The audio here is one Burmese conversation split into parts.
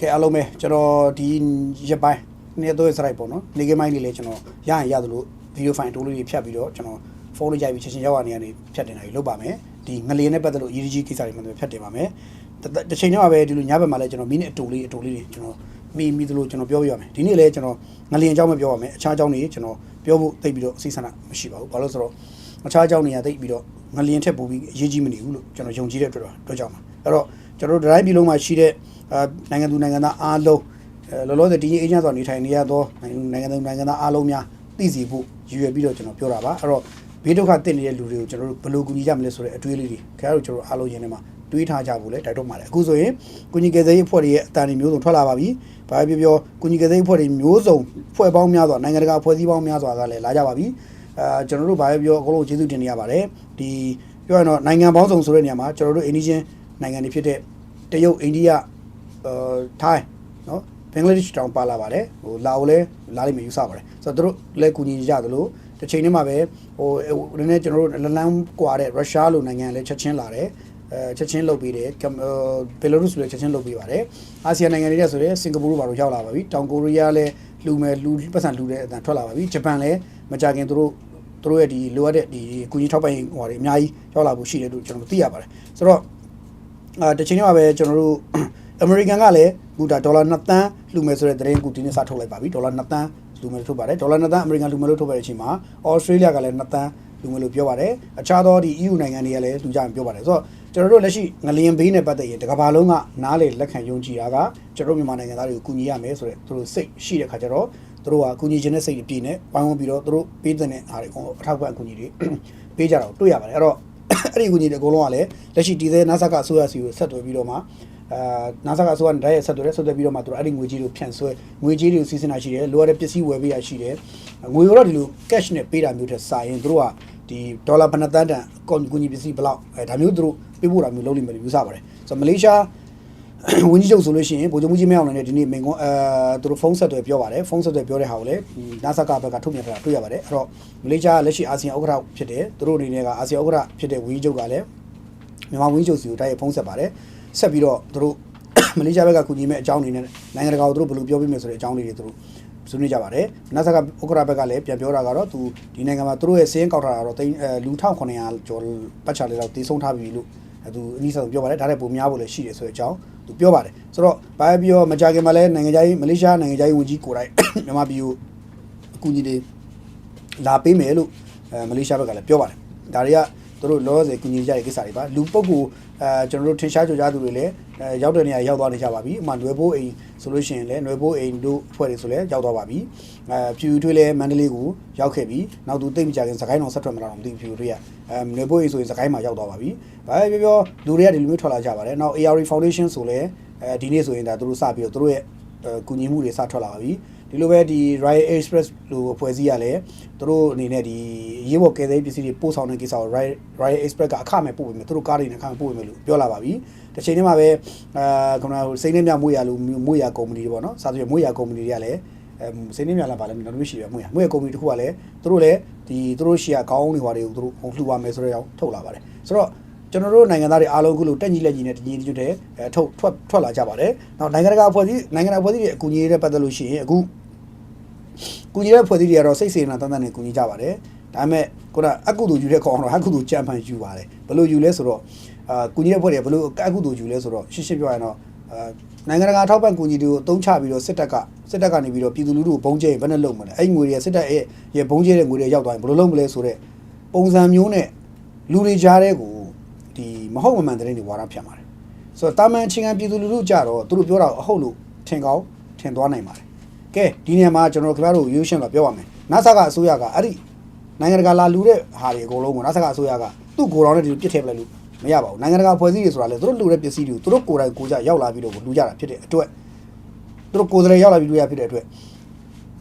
ကဲအားလုံးပဲကျွန်တော်ဒီရက်ပိုင်းနေ့တော့စရိုက်ပေါ့နော်နေကမိုင်းလေးလည်းကျွန်တော်ရရင်ရသလိုဗီဒီယိုဖိုင်တိုးလေးတွေဖြတ်ပြီးတော့ကျွန်တော်ဖုန်းလေးကြိုက်ပြီးချက်ချင်းရောက်ရနေကနေဖြတ်တင်တာကြီးလုပ်ပါမယ်ဒီငလျင်နဲ့ပတ်သက်လို့ EDG ကိစ္စတွေမှလည်းဖြတ်တင်ပါမယ်တစ်ချိန်တည်းမှာပဲဒီလိုညဘက်မှာလည်းကျွန်တော်မိနစ်အတူလေးအတူလေးတွေကျွန်တော်မိမိသလိုကျွန်တော်ပြောပြရမယ်ဒီနေ့လည်းကျွန်တော်ငလျင်အကြောင်းပဲပြောပါမယ်အခြားအကြောင်းတွေကျွန်တော်ပြောဖို့သိပြီးတော့အစီအစဉ်မရှိပါဘူးဘာလို့ဆိုတော့အခြားအကြောင်းတွေကသိပြီးတော့ငလျင်ထက်ပိုပြီးအရေးကြီးမနေဘူးလို့ကျွန်တော်ယုံကြည်တဲ့အတွက်တော့ကြောက်မှာအဲ့တော့ ကျွန်တော်တို့တိုင်းပြည်လုံးမှာရှိတဲ့အာနိုင်ငံသူနိုင်ငံသားအားလုံးအဲလောလောဆယ်ဒီအေဂျင့်ဆိုနေထိုင်နေရသောနိုင်ငံသူနိုင်ငံသားအားလုံးများသိစီဖို့ရည်ရွယ်ပြီးတော့ကျွန်တော်ပြောတာပါအဲ့တော့ဘေးဒုက္ခတက်နေတဲ့လူတွေကိုကျွန်တော်တို့ဘယ်လိုကူညီကြမလဲဆိုတဲ့အတွေးလေးတွေခင်ဗျားတို့ကျွန်တော်အားလုံးရင်းနေမှာတွေးထားကြဖို့လဲတိုက်တော့မှာလေအခုဆိုရင်ကုညီကယ်ဆယ်ရေးအဖွဲ့တွေရဲ့အတန်တွေမျိုးစုံထွက်လာပါပြီ။ဘာပြောပြောကုညီကယ်ဆယ်ရေးအဖွဲ့တွေမျိုးစုံဖွဲ့ပေါင်းများစွာနိုင်ငံတကာဖွဲ့စည်းပေါင်းများစွာကလည်းလာကြပါပြီ။အာကျွန်တော်တို့ဘာပြောအကုန်လုံးကျေးဇူးတင်နေရပါတယ်။ဒီပြောရရင်တော့နိုင်ငံပေါင်းစုံဆိုတဲ့နေရာမှာကျွန်တော်တို့အိန္ဒိချင်း နိုင်ငံတွေဖြစ်တဲ့တရုတ်အိန္ဒိယအာထိုင်းနော်ဘင်္ဂလားဒေ့ရှ်တောင်ပါလာပါတယ်ဟိုလာအိုလည်းလာလိမ့်မယ်ယူဆပါတယ်ဆိုတော့တို့လည်းကူညီကြသလိုတစ်ချိန်တည်းမှာပဲဟိုနည်းနည်းကျွန်တော်တို့လလန်းကွာတဲ့ရုရှားလိုနိုင်ငံလည်းချက်ချင်းလာတယ်အဲချက်ချင်းလုပ်ပေးတယ်ဘယ်လိုလုပ်ဆိုလဲချက်ချင်းလုပ်ပေးပါတယ်အာဆီယံနိုင်ငံတွေကဆိုရင်စင်ကာပူတို့ဘာလို့ရောက်လာပါပြီတောင်ကိုရီးယားလည်းလူမယ်လူပတ်စံလူတဲ့အတန်ထွက်လာပါပြီဂျပန်လည်းမကြခင်သူတို့သူတို့ရဲ့ဒီလိုအပ်တဲ့ဒီကုညီထောက်ပံ့ဟိုတွေအများကြီးရောက်လာဖို့ရှိတယ်လို့ကျွန်တော်သိရပါတယ်ဆိုတော့ အာတစ်ချိန်တည်းမှာပဲကျွန်တော်တို့အမေရိကန်ကလည်းအခုဒါဒေါ်လာ2သန်းလှူမယ်ဆိုတဲ့သတင်းအခုဒီနေ့စထုတ်လိုက်ပါပြီဒေါ်လာ2သန်းလူမယ်လို့ထုတ်ပါတယ်ဒေါ်လာ2သန်းအမေရိကန်လူမယ်လို့ထုတ်ပါတယ်အချိန်မှာဩစတြေးလျကလည်း2သန်းလူမယ်လို့ပြောပါတယ်အခြားသောဒီ EU နိုင်ငံတွေကလည်းလူကြရင်ပြောပါတယ်ဆိုတော့ကျွန်တော်တို့လက်ရှိငလျင်ဘေးနဲ့ပတ်သက်ရင်တကဘာလုံးကနားလေလက်ခံယုံကြည်တာကကျွန်တော်မြန်မာနိုင်ငံသားတွေကိုကူညီရမယ်ဆိုတဲ့သူတို့စိတ်ရှိတဲ့ခါကျတော့သူတို့ကကူညီခြင်းနဲ့စိတ်အပြည့်နဲ့ဝိုင်းဝန်းပြီးတော့သူတို့ပေးတဲ့အားတွေအကုန်အထောက်အပံ့အကူအညီတွေပေးကြတာကိုတွေ့ရပါတယ်အဲ့တော့ အဲ့ဒီအကူအညီတွေအကုန်လုံးကလည်းလက်ရှိတည်တဲ့ NASA ကအစိုးရစီကိုဆက်သွယ်ပြီးတော့မှအာနာဆာကဆိုကနေတိုက်ရိုက်ဆက်သွယ်ဆက်သွယ်ပြီးတော့မှသူတို့အဲ့ဒီငွေကြေးတွေကိုဖြန့်ဆွဲငွေကြေးတွေကိုစီစဉ်တာရှိတယ်လိုအပ်တဲ့ပစ္စည်းဝယ်ပေးတာရှိတယ်ငွေတော့ဒီလို cash နဲ့ပေးတာမျိုးထက်စာရင်သူတို့ကဒီဒေါ်လာဘဏ္ဍတန်းတန်ကွန်ကူညီပစ္စည်းဘလောက်အဲဒါမျိုးသူတို့ပေးဖို့တာမျိုးလုပ်လိမ့်မယ်လို့ယူဆပါတယ်ဆိုတော့မလေးရှား ဝန်ကြီးချုပ်ဆိုလို့ရှိရင်ဗိုလ်ချုပ်မှုကြီးမင်းအောင်လှိုင်နဲ့ဒီနေ့မင်ကွန်းအဲသူတို့ဖုန်းဆက်သွယ်ပြောပါတယ်ဖုန်းဆက်သွယ်ပြောတဲ့ဟာကိုလည်းနာဆာကဘက်ကထုတ်ပြန်ထားတာတွေ့ရပါတယ်အဲ့တော့မလေးရှားလက်ရှိအာဆီယံဥက္ကဋ္ဌဖြစ်တယ်သူတို့အနေနဲ့ကအာဆီယံဥက္ကဋ္ဌဖြစ်တဲ့ဝန်ကြီးချုပ်ကလည်းမြန်မာဝန်ကြီးချုပ်စီကိုတိုက်ရိုက်ဖုန်းဆက်ပါတယ်ဆက်ပြီးတော့သူတို့မလေးရှားဘက်ကကူညီမဲ့အကြောင်းအနေနဲ့နိုင်ငံတကာကိုသူတို့ဘယ်လိုပြောပြမယ်ဆိုတဲ့အကြောင်းလေးတွေသူတို့ဆွေးနွေးကြပါတယ်။နာဆာကဥက္ကရာဘက်ကလည်းပြန်ပြောတာကတော့သူဒီနိုင်ငံမှာသူတို့ရဲ့စင်းကောက်ထားတာတော့တိအဲလူ1900ကျော်ပတ်ချလေးတော့တည်ဆုံးထားပြီလို့အဲ သူအနည်းဆုံးပြောပါတယ်။ဒါနဲ့ပုံများဖို့လည်းရှိတယ်ဆိုတဲ့အကြောင်းသူပြောပါတယ်။ဆိုတော့ဘာပဲပြောမကြခင်မှာလည်းနိုင်ငံခြားရေးမလေးရှားနိုင်ငံခြားရေးဝန်ကြီးကိုယ်တိုင်မြန်မာပြည်ကိုအကူအညီတွေလာပေးမယ်လို့အဲမလေးရှားဘက်ကလည်းပြောပါတယ်။ဒါတွေကသူတို့လောလောဆယ်ကူညီကြတဲ့ကိစ္စတွေပါလူပုဂ္ဂိုလ်အဲကျွန်တော်တို့ထင်ရှားကြကြသူတွေလည်း အဲရောက်တဲ့နေရာရောက်သွားနေကြပါပြီ။ဥမာနွယ်ဘိုးအိမ်ဆိုလို့ရှိရင်လည်းနွယ်ဘိုးအိမ်တို့အဖွဲ့တွေဆိုလည်းရောက်သွားပါပြီ။အဲဖြူထွေးလည်းမန္တလေးကိုရောက်ခဲ့ပြီ။နောက်သူတိတ်မကြခင်စကိုင်းတော်ဆက်ထွက်မလာတော့မသိဘူးဖြူထွေးကအဲနွယ်ဘိုးအိမ်ဆိုရင်စကိုင်းမှာရောက်သွားပါပြီ။ဘာပဲပြောပြောလူတွေကဒီလိုမျိုးထွက်လာကြပါတယ်။နောက် ARE Foundation ဆိုလည်းအဲဒီနေ့ဆိုရင်ဒါသူတို့စပြီးတော့သူတို့ရဲ့ကူညီမှုတွေစထွက်လာပါပြီ။ ဒီလိုပဲဒီ Riot Express လိုဖွဲ့စည်းရလဲသူတို့အနေနဲ့ဒီရေးဘော်ကယ်ဆယ်ပစ္စည်းတွေပို့ဆောင်တဲ့ကိစ္စကို Riot Riot Express ကအခမဲ့ပို့ပေးမယ်သူတို့ကားတွေနဲ့အခမဲ့ပို့ပေးမယ်လို့ပြောလာပါပြီတစ်ချိန်တည်းမှာပဲအာခမနာစိမ့်နေမြမွေရလို့မွေရကုမ္ပဏီတွေပေါ့နော်စာသူရမွေရကုမ္ပဏီတွေကလည်းအဲစိမ့်နေမြလာပါလဲတော်တော်ရှိရမွေရမွေရကုမ္ပဏီတခုကလည်းသူတို့လည်းဒီသူတို့ရှီယာကောင်းနေဟွာတွေကိုသူတို့လှူပါမယ်ဆိုတဲ့အကြောင်းထုတ်လာပါတယ်ဆိုတော့ ကျွန်တော်တို့နိုင်ငံသားတွေအားလုံးခုလိုတက်ကြီးလက်ကြီးနဲ့တကြီးကျွတ်တဲ့အဲထုတ်ထွက်ထွက်လာကြပါတယ်။နောက်နိုင်ငံတကာအဖွဲ့အစည်းနိုင်ငံတကာအဖွဲ့အစည်းတွေအကူအညီတွေပတ်သက်လို့ရှိရင်အခုကူညီတဲ့ဖွဲ့စည်းတွေကတော့စိတ်စေနာတန်တန်နဲ့ကူညီကြပါတယ်ဒါပေမဲ့ခုနအကုသိုလ်ယူတဲ့ကောင်တော့အကုသိုလ်ကြံဖန်ယူပါတယ်ဘယ်လိုယူလဲဆိုတော့အာကူညီတဲ့ဖွဲ့တွေဘယ်လိုအကုသိုလ်ယူလဲဆိုတော့ရှင်းရှင်းပြောရရင်တော့အာနိုင်ငံတကာထောက်ပံ့ကူညီတွေကိုအသုံးချပြီးတော့စစ်တပ်ကစစ်တပ်ကနေပြီးတော့ပြည်သူလူထုကိုဘုံကျဲရင်ဘယ်နဲ့လုပ်မလဲအဲ့ငွေတွေစစ်တပ်ရဲ့ရဲ့ဘုံကျဲတဲ့ငွေတွေရောက်သွားရင်ဘယ်လိုလုပ်မလဲဆိုတော့ပုံစံမျိုးနဲ့လူတွေကြားတဲ့ကိုဒီ မဟုတ်မမှန်တဲ့တွေဝါဒဖြန့်ပါတယ်ဆိုတော့တာမန်ချင်းကပြည်သူလူထုကြတော့သူတို့ပြောတာအဟုတ်လို့ထင်ကောင်းထင်သွားနိုင်ပါတယ်ကဲဒီနေရာမှာကျွန်တော်ခင်ဗျားတို့ရိုးရှင်းတော့ပြောပါမယ်။ NASA ကအစိုးရကအဲ့ဒီနိုင်ငံတကာလာလူတဲ့ဟာတွေအကုန်လုံးကို NASA ကအစိုးရကသူ့ကိုယ်တော်နဲ့ဒီလိုပြစ်ထည့်ပလိုက်လို့မရပါဘူး။နိုင်ငံတကာဖွဲ့စည်းတွေဆိုတာလေသူတို့လူတဲ့ပစ္စည်းတွေကိုသူတို့ကိုယ်တိုင်ကိုယ်ကြရောက်လာပြီးတော့လူကြတာဖြစ်တဲ့အတွက်သူတို့ကိုယ်တိုင်ရောက်လာပြီးလူရဖြစ်တဲ့အတွက်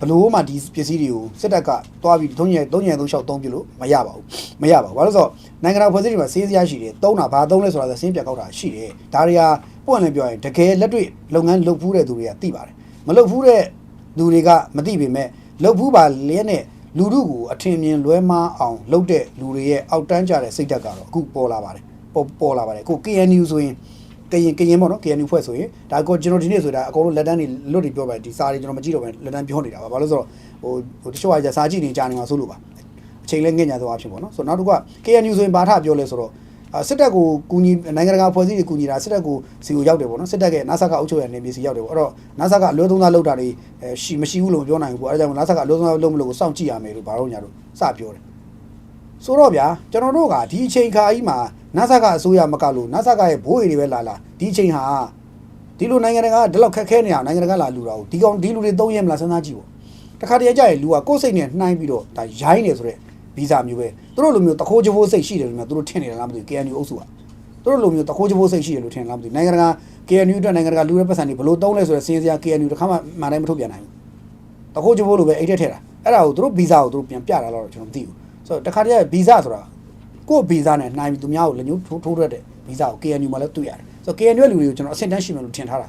ဘလို့မှဒီပစ္စည်းတွေကိုစစ်တပ်ကတွားပြီးသုံးညသုံးညသုံးလျှောက်သုံးပြလို့မရပါဘူး။မရပါဘူး။ဘာလို့ဆိုတော့နိုင်ငံတကာဖွဲ့စည်းတွေမှာစေးစရာရှိတယ်။သုံးတာဘာသုံးလဲဆိုတာစင်းပြတ်ကောက်တာရှိတယ်။ဒါတွေကပွင့်လင်းပြောရင်တကယ်လက်တွေ့လုပ်ငန်းလုပ်ဖူးတဲ့သူတွေကသိပါတယ်။မလုပ်ဖူးတဲ့လူတွေကမသိပေမဲ့လှုပ်ဖူးပါလဲနဲ့လူတို့ကိုအထင်မြင်လွဲမားအောင်လှုပ်တဲ့လူတွေရဲ့အောက်တန်းကြတဲ့စိတ်ဓာတ်ကတော့အခုပေါ်လာပါတယ်ပေါ်ပေါ်လာပါတယ်အခု KNU ဆိုရင် ကရင်ကရင်ပေါ့နော် KNU ဖွဲ့ဆိုရင်ဒါကိုကျွန်တော်ဒီနေ့ဆိုတာအကုန်လုံးလက်တန်းတွေလွတ်တွေပြောပါဒီစာတွေကျွန်တော်မကြည့်တော့ဘဲလက်တန်းပြောနေတာပါဘာလို့ဆိုတော့ဟိုဟိုတချို့ကစာကြည့်နေကြနေမှာဆိုလို့ပါအချိန်လည်းငင့်ညာသွားအဖြစ်ပေါ့နော်ဆိုတော့နောက်တစ်ခုက KNU ဆိုရင်ဘာထပြောလဲဆိုတော့စစ်တပ်ကိုကူညီနိုင်ငံတကာဖွဲ့စည်းတွေကူညီတာစစ်တပ်ကိုစီကိုရောက်တယ်ပေါ့နော်စစ်တပ်ကနာဆာကအုပ်ချုပ်ရနေပြည်စီရောက်တယ်ပေါ့အဲ့တော့နာဆာကအလွဲသုံးစားလုပ်တာတွေရှိမရှိဘူးလို့မပြောနိုင်ဘူးပေါ့အဲ့ဒါကြောင့်နာဆာကအလွဲသုံးစားလုပ်မလို့ကိုစောင့်ကြည့်ရမယ်လို့ဘာလို့ညာလို့စပြောတယ်ဆိုတော့ဗျာကျွန်တော်တို့ကဒီအချိန်ခါကြီးမှာ နတ်ဆကအစိုးရမကလို့နတ်ဆကရဲ့ဘိုးရီတွေပဲလာလာဒီအချိန်ဟာဒီလိုနိုင်ငံတကာကဒီလောက်ခက်ခဲနေအောင်နိုင်ငံတကာလာလူတာကိုဒီကောင်ဒီလူတွေသုံးရမလားစဉ်းစားကြည့်ပေါ့တခါတည်းကြရင်လူကကိုယ်စိတ်နဲ့နှိုင်းပြီးတော့ဒါရိုင်းနေဆိုတဲ့ဗီဇမျိုးပဲသူတို့လိုမျိုးတခိုးကြိုးစိတ်ရှိတယ်လို့မျိုးသူတို့ထင်နေတယ်လားမသိဘူး KNU အုပ်စုကသူတို့လိုမျိုးတခိုးကြိုးစိတ်ရှိတယ်လို့ထင်လားမသိဘူးနိုင်ငံတကာ KNU အတွက်နိုင်ငံတကာလူတွေပတ်စံတွေဘလို့တုံးလဲဆိုတဲ့စင်းစရာ KNU တခါမှမှန်တိုင်းမထုတ်ပြန်နိုင်ဘူးတခိုးကြိုးလိုပဲအိတ်ထက်ထဲတာအဲ့ဒါကိုသူတို့ဗီဇကိုသူတို့ပြန်ပြတာတော့ကျွန်တော်မသိဘူးဆိုတော့တခါတည်းဗီဇဆိုတာ ကို့ဗီဇနဲ့နှိုင်းပြီးသူများကိုလက်ညှိုးထိုးထိုးရက်တဲ့ဗီဇကို KNU မှာလည်းတွေ့ရတယ်ဆိုတော့ KNU ရဲ့လူတွေကိုကျွန်တော်အဆင့်တန်းရှိမယ်လို့ထင်ထားတာ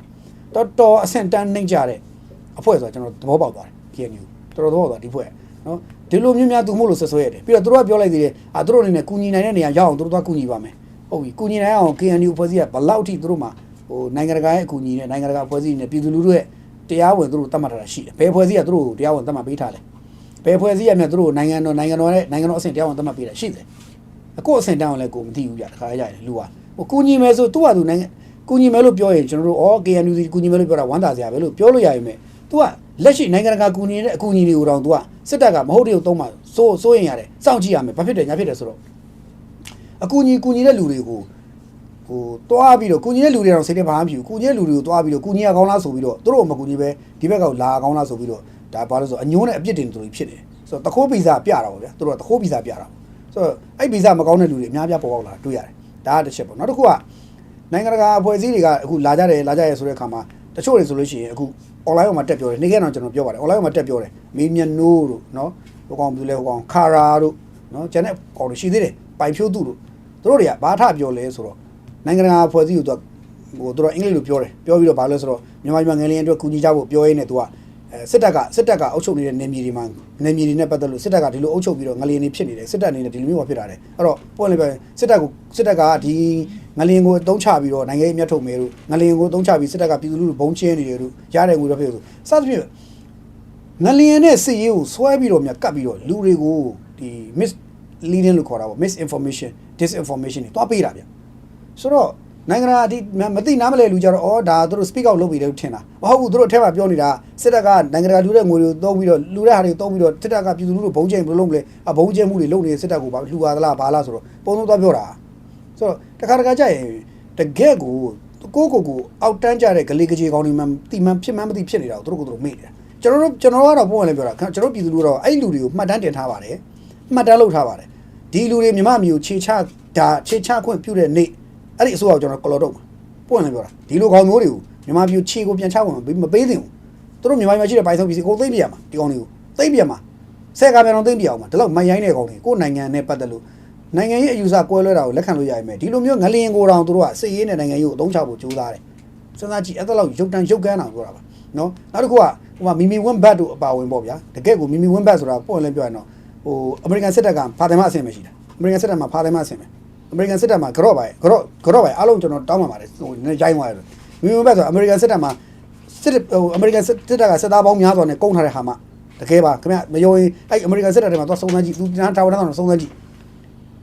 တော်တော်အဆင့်တန်းနှိမ့်ကြတဲ့အဖွဲ့ဆိုတော့ကျွန်တော်သဘောပေါက်သွားတယ် KNU တော်တော်သဘောပေါက်သွားဒီဖွဲ့နော်ဒီလိုမျိုးများသူမို့လို့ဆွဆွဲရတယ်ပြီးတော့သူတို့ကပြောလိုက်သေးတယ်အာသူတို့အနေနဲ့ကူညီနိုင်တဲ့နေရာရောက်အောင်သူတို့သွားကူညီပါမယ်ဟုတ်ပြီကူညီနိုင်အောင် KNU ဖွဲ့စည်းကဘလောက်ထိသူတို့မှာဟိုနိုင်ငံတကာရဲ့အကူအညီနဲ့နိုင်ငံတကာဖွဲ့စည်းနဲ့ပြည်သူလူထုရဲ့တရားဝင်သူတို့သတ်မှတ်ထားတာရှိတယ်ဘယ်ဖွဲ့စည်းကသူတို့တရားဝင်သတ်မှတ်ပေးထားလဲဘယ်ဖွဲ့စည်းရမြတ်သူတို့နိုင်ငံတော်နိုင်ငံတော်နဲ့နိုင်ငံတော်အဆင့်တရားဝင်သတ်မှတ်ပေးတာရှိတယ် အခုအဆင့်တောင်းလည်းကိုမသိဘူးဗျတခါရတယ်လူကဟိုကူညီမယ်ဆိုသူ့ဟာသူနိုင်ငံကူညီမယ်လို့ပြောရင်ကျွန်တော်တို့ဩ KNU စီကူညီမယ်လို့ပြောတာဝမ်းသာစရာပဲလို့ပြောလို့ရရင်မဲ့ तू ကလက်ရှိနိုင်ငံတကာကူညီတဲ့အကူအညီတွေကိုတော့ तू ကစစ်တပ်ကမဟုတ်တဲ့ကိုသုံးမှစိုးစိုးရင်ရတယ်စောင့်ကြည့်ရမယ်ဘာဖြစ်တယ်ညာဖြစ်တယ်ဆိုတော့အကူအညီကူညီတဲ့လူတွေကိုဟိုတွားပြီးတော့ကူညီတဲ့လူတွေတော့စိတ်ထဲဘာမှမဖြစ်ဘူးကူညီတဲ့လူတွေကိုတွားပြီးတော့ကူညီရကောင်းလားဆိုပြီးတော့သူတို့မကူညီပဲဒီဘက်ကလာကောင်းလားဆိုပြီးတော့ဒါဘာလို့ဆိုအညိုးနဲ့အပြစ်တင်သူတွေဖြစ်နေတယ်ဆိုတော့တခိုးဗီဇပြတာပေါ့ဗျာသူတို့ကတခိုးဗီဇပြတာပေါ့ ဆိုတော့အဲ့ဗီဇမကောင်းတဲ့လူတွေအများပြပေါ်ပေါက်လာတာတွေ့ရတယ်ဒါကတစ်ချက်ပေါ့နောက်တစ်ခုကနိုင်ငံတကာအဖွဲ့အစည်းတွေကအခုလာကြတယ်လာကြရဲဆိုတဲ့အခါမှာတချို့တွေဆိုလို့ရှိရင်အခု online မှာတက်ပြောတယ်နေ့ကဲတော့ကျွန်တော်ပြောပါတယ် online မှာတက်ပြောတယ်မင်းမြတ်နိုးတို့နော်ဟိုကောင်ဘူးလဲဟိုကောင်ခါရာတို့နော်ကျန်တဲ့ကောင်တွေရှိသေးတယ်ပိုင်ဖြိုးသူတို့သူတို့တွေကဘာထပြောလဲဆိုတော့နိုင်ငံတကာအဖွဲ့အစည်းကိုသူကဟိုသူတို့အင်္ဂလိပ်လိုပြောတယ်ပြောပြီးတော့ဘာလဲဆိုတော့မြန်မာပြည်မှာငယ်လေးအတွက်ကူညီကြဖို့ပြောရင်းနဲ့သူက အဲစစ်တပ်ကစစ်တပ်ကအုပ်ချုပ်နေတဲ့နေမြေတွေမှာနေမြေတွေနဲ့ပတ်သက်လို့စစ်တပ်ကဒီလိုအုပ်ချုပ်ပြီးတော့ငလျင်တွေဖြစ်နေတယ်စစ်တပ်အနေနဲ့ဒီလိုမျိုးဖြစ်တာတယ်အဲ့တော့ပွင့်လိုက်ပဲစစ်တပ်ကိုစစ်တပ်ကဒီငလျင်ကိုအသုံးချပြီးတော့နိုင်ငံရေးအမျက်ထုတ်မယ်လို့ငလျင်ကိုအသုံးချပြီးစစ်တပ်ကပြည်သူလူထုဘုံချင်းနေတယ်လို့ရတဲ့ငွေတော့ဖြစ်လို့စသဖြင့်ငလျင်နဲ့စစ်ရေးကိုဆွဲပြီးတော့မြတ်ကပ်ပြီးတော့လူတွေကိုဒီ miss leading လို့ခေါ်တာပေါ့ misinformation disinformation တွေတွားပေးတာဗျဆိုတော့ နိုင်ငံတော်အဒီမသိနားမလဲလူကြတော့ဩဒါသူတို့ speak out လုပ်ပြီးတယ်ထင်တာမဟုတ်ဘူးသူတို့အထက်မှာပြောနေတာစစ်တပ်ကနိုင်ငံတကာလူတဲ့ငွေတွေကိုသုံးပြီးတော့လူတဲ့ဟာတွေကိုသုံးပြီးတော့စစ်တပ်ကပြည်သူလူထုဘုံကျင်းဘယ်လိုလုပ်မလဲအဘုံကျင်းမှုတွေလုပ်နေတဲ့စစ်တပ်ကိုဘာလှူပါသလားဘာလားဆိုတော့ပုံသုံးသွားပြောတာဆိုတော့တခါတခါကြရင်တကယ့်ကိုကိုကိုကိုအောက်တန်းကြတဲ့ဂလေးကြေကောင်းတွေမှတိမှန်ဖြစ်မှန်းမသိဖြစ်နေတာကိုသူတို့ကိုသူတို့မေ့နေတာကျွန်တော်တို့ကျွန်တော်တို့ကတော့ပုံမှန်လည်းပြောတာကျွန်တော်တို့ပြည်သူလူတော့အဲ့လူတွေကိုမှတ်တမ်းတင်ထားပါတယ်မှတ်တမ်းလုပ်ထားပါတယ်ဒီလူတွေမြမမျိုးခြေချဒါခြေချခွင့်ပြုတဲ့နေ့ အဲ့ဒီအစိုးရကိုကျွန်တော်ကလော်တော့မှာပွင့်လည်းပြောတာဒီလိုကောင်မျိုးတွေကိုမြန်မာပြည်ခြေကိုပြန်ချဝင်မပေးသင့်ဘူးသူတို့မြန်မာပြည်မှာရှိတဲ့ပိုင်ဆုံးပြည်စီကိုသိမ့်ပြရမှာဒီကောင်တွေကိုသိမ့်ပြရမှာဆက်ကပြန်တော့သိမ့်ပြအောင်မှာဒီလောက်မရိုင်းတဲ့ကောင်တွေကိုနိုင်ငံနဲ့ပတ်သက်လို့နိုင်ငံရေးအယူဆကွဲလွဲတာကိုလက်ခံလို့ရရင်ပဲဒီလိုမျိုးငလျင်ကိုတောင်သူတို့ကစစ်ရေးနဲ့နိုင်ငံရေးကိုအသုံးချဖို့ကြိုးစားတယ်စဉ်းစားကြည့်အဲ့ဒါလောက်ရုပ်တံရုပ်ကန်းတာပြောတာပါနော်နောက်တစ်ခုကဟိုမှာမီမီဝင်းဘတ်တို့အပါဝင်ပေါ့ဗျာတကယ့်ကိုမီမီဝင်းဘတ်ဆိုတာပွင့်လည်းပြောရရင်တော့ဟိုအမေရိကန်စစ်တပ်ကဖာတယ်မအဆင်မရှိတာအမေရိကန်စစ်တပ်မှာဖာတယ်မအဆင်ပဲ အမေရိကန်စစ်တပ်မှာကြော့ပါရဲ့ကြော့ကြော့ပါရဲ့အားလုံးကျွန်တော်တောင်းပန်ပါတယ်ဟိုနည်းရိုင်းသွားတယ်မိမဘက်ဆိုအမေရိကန်စစ်တပ်မှာစစ်ဟိုအမေရိကန်စစ်တပ်ကစစ်သားပေါင်းများစွာနဲ့ကုန်ထားတဲ့ဟာမှတကယ်ပါခင်ဗျမယုံရင်အဲ့အမေရိကန်စစ်တပ်တွေမှာသွားစုံစမ်းကြည့်သူတန်းတာဝန်ထမ်းဆောင်စုံစမ်းကြည့်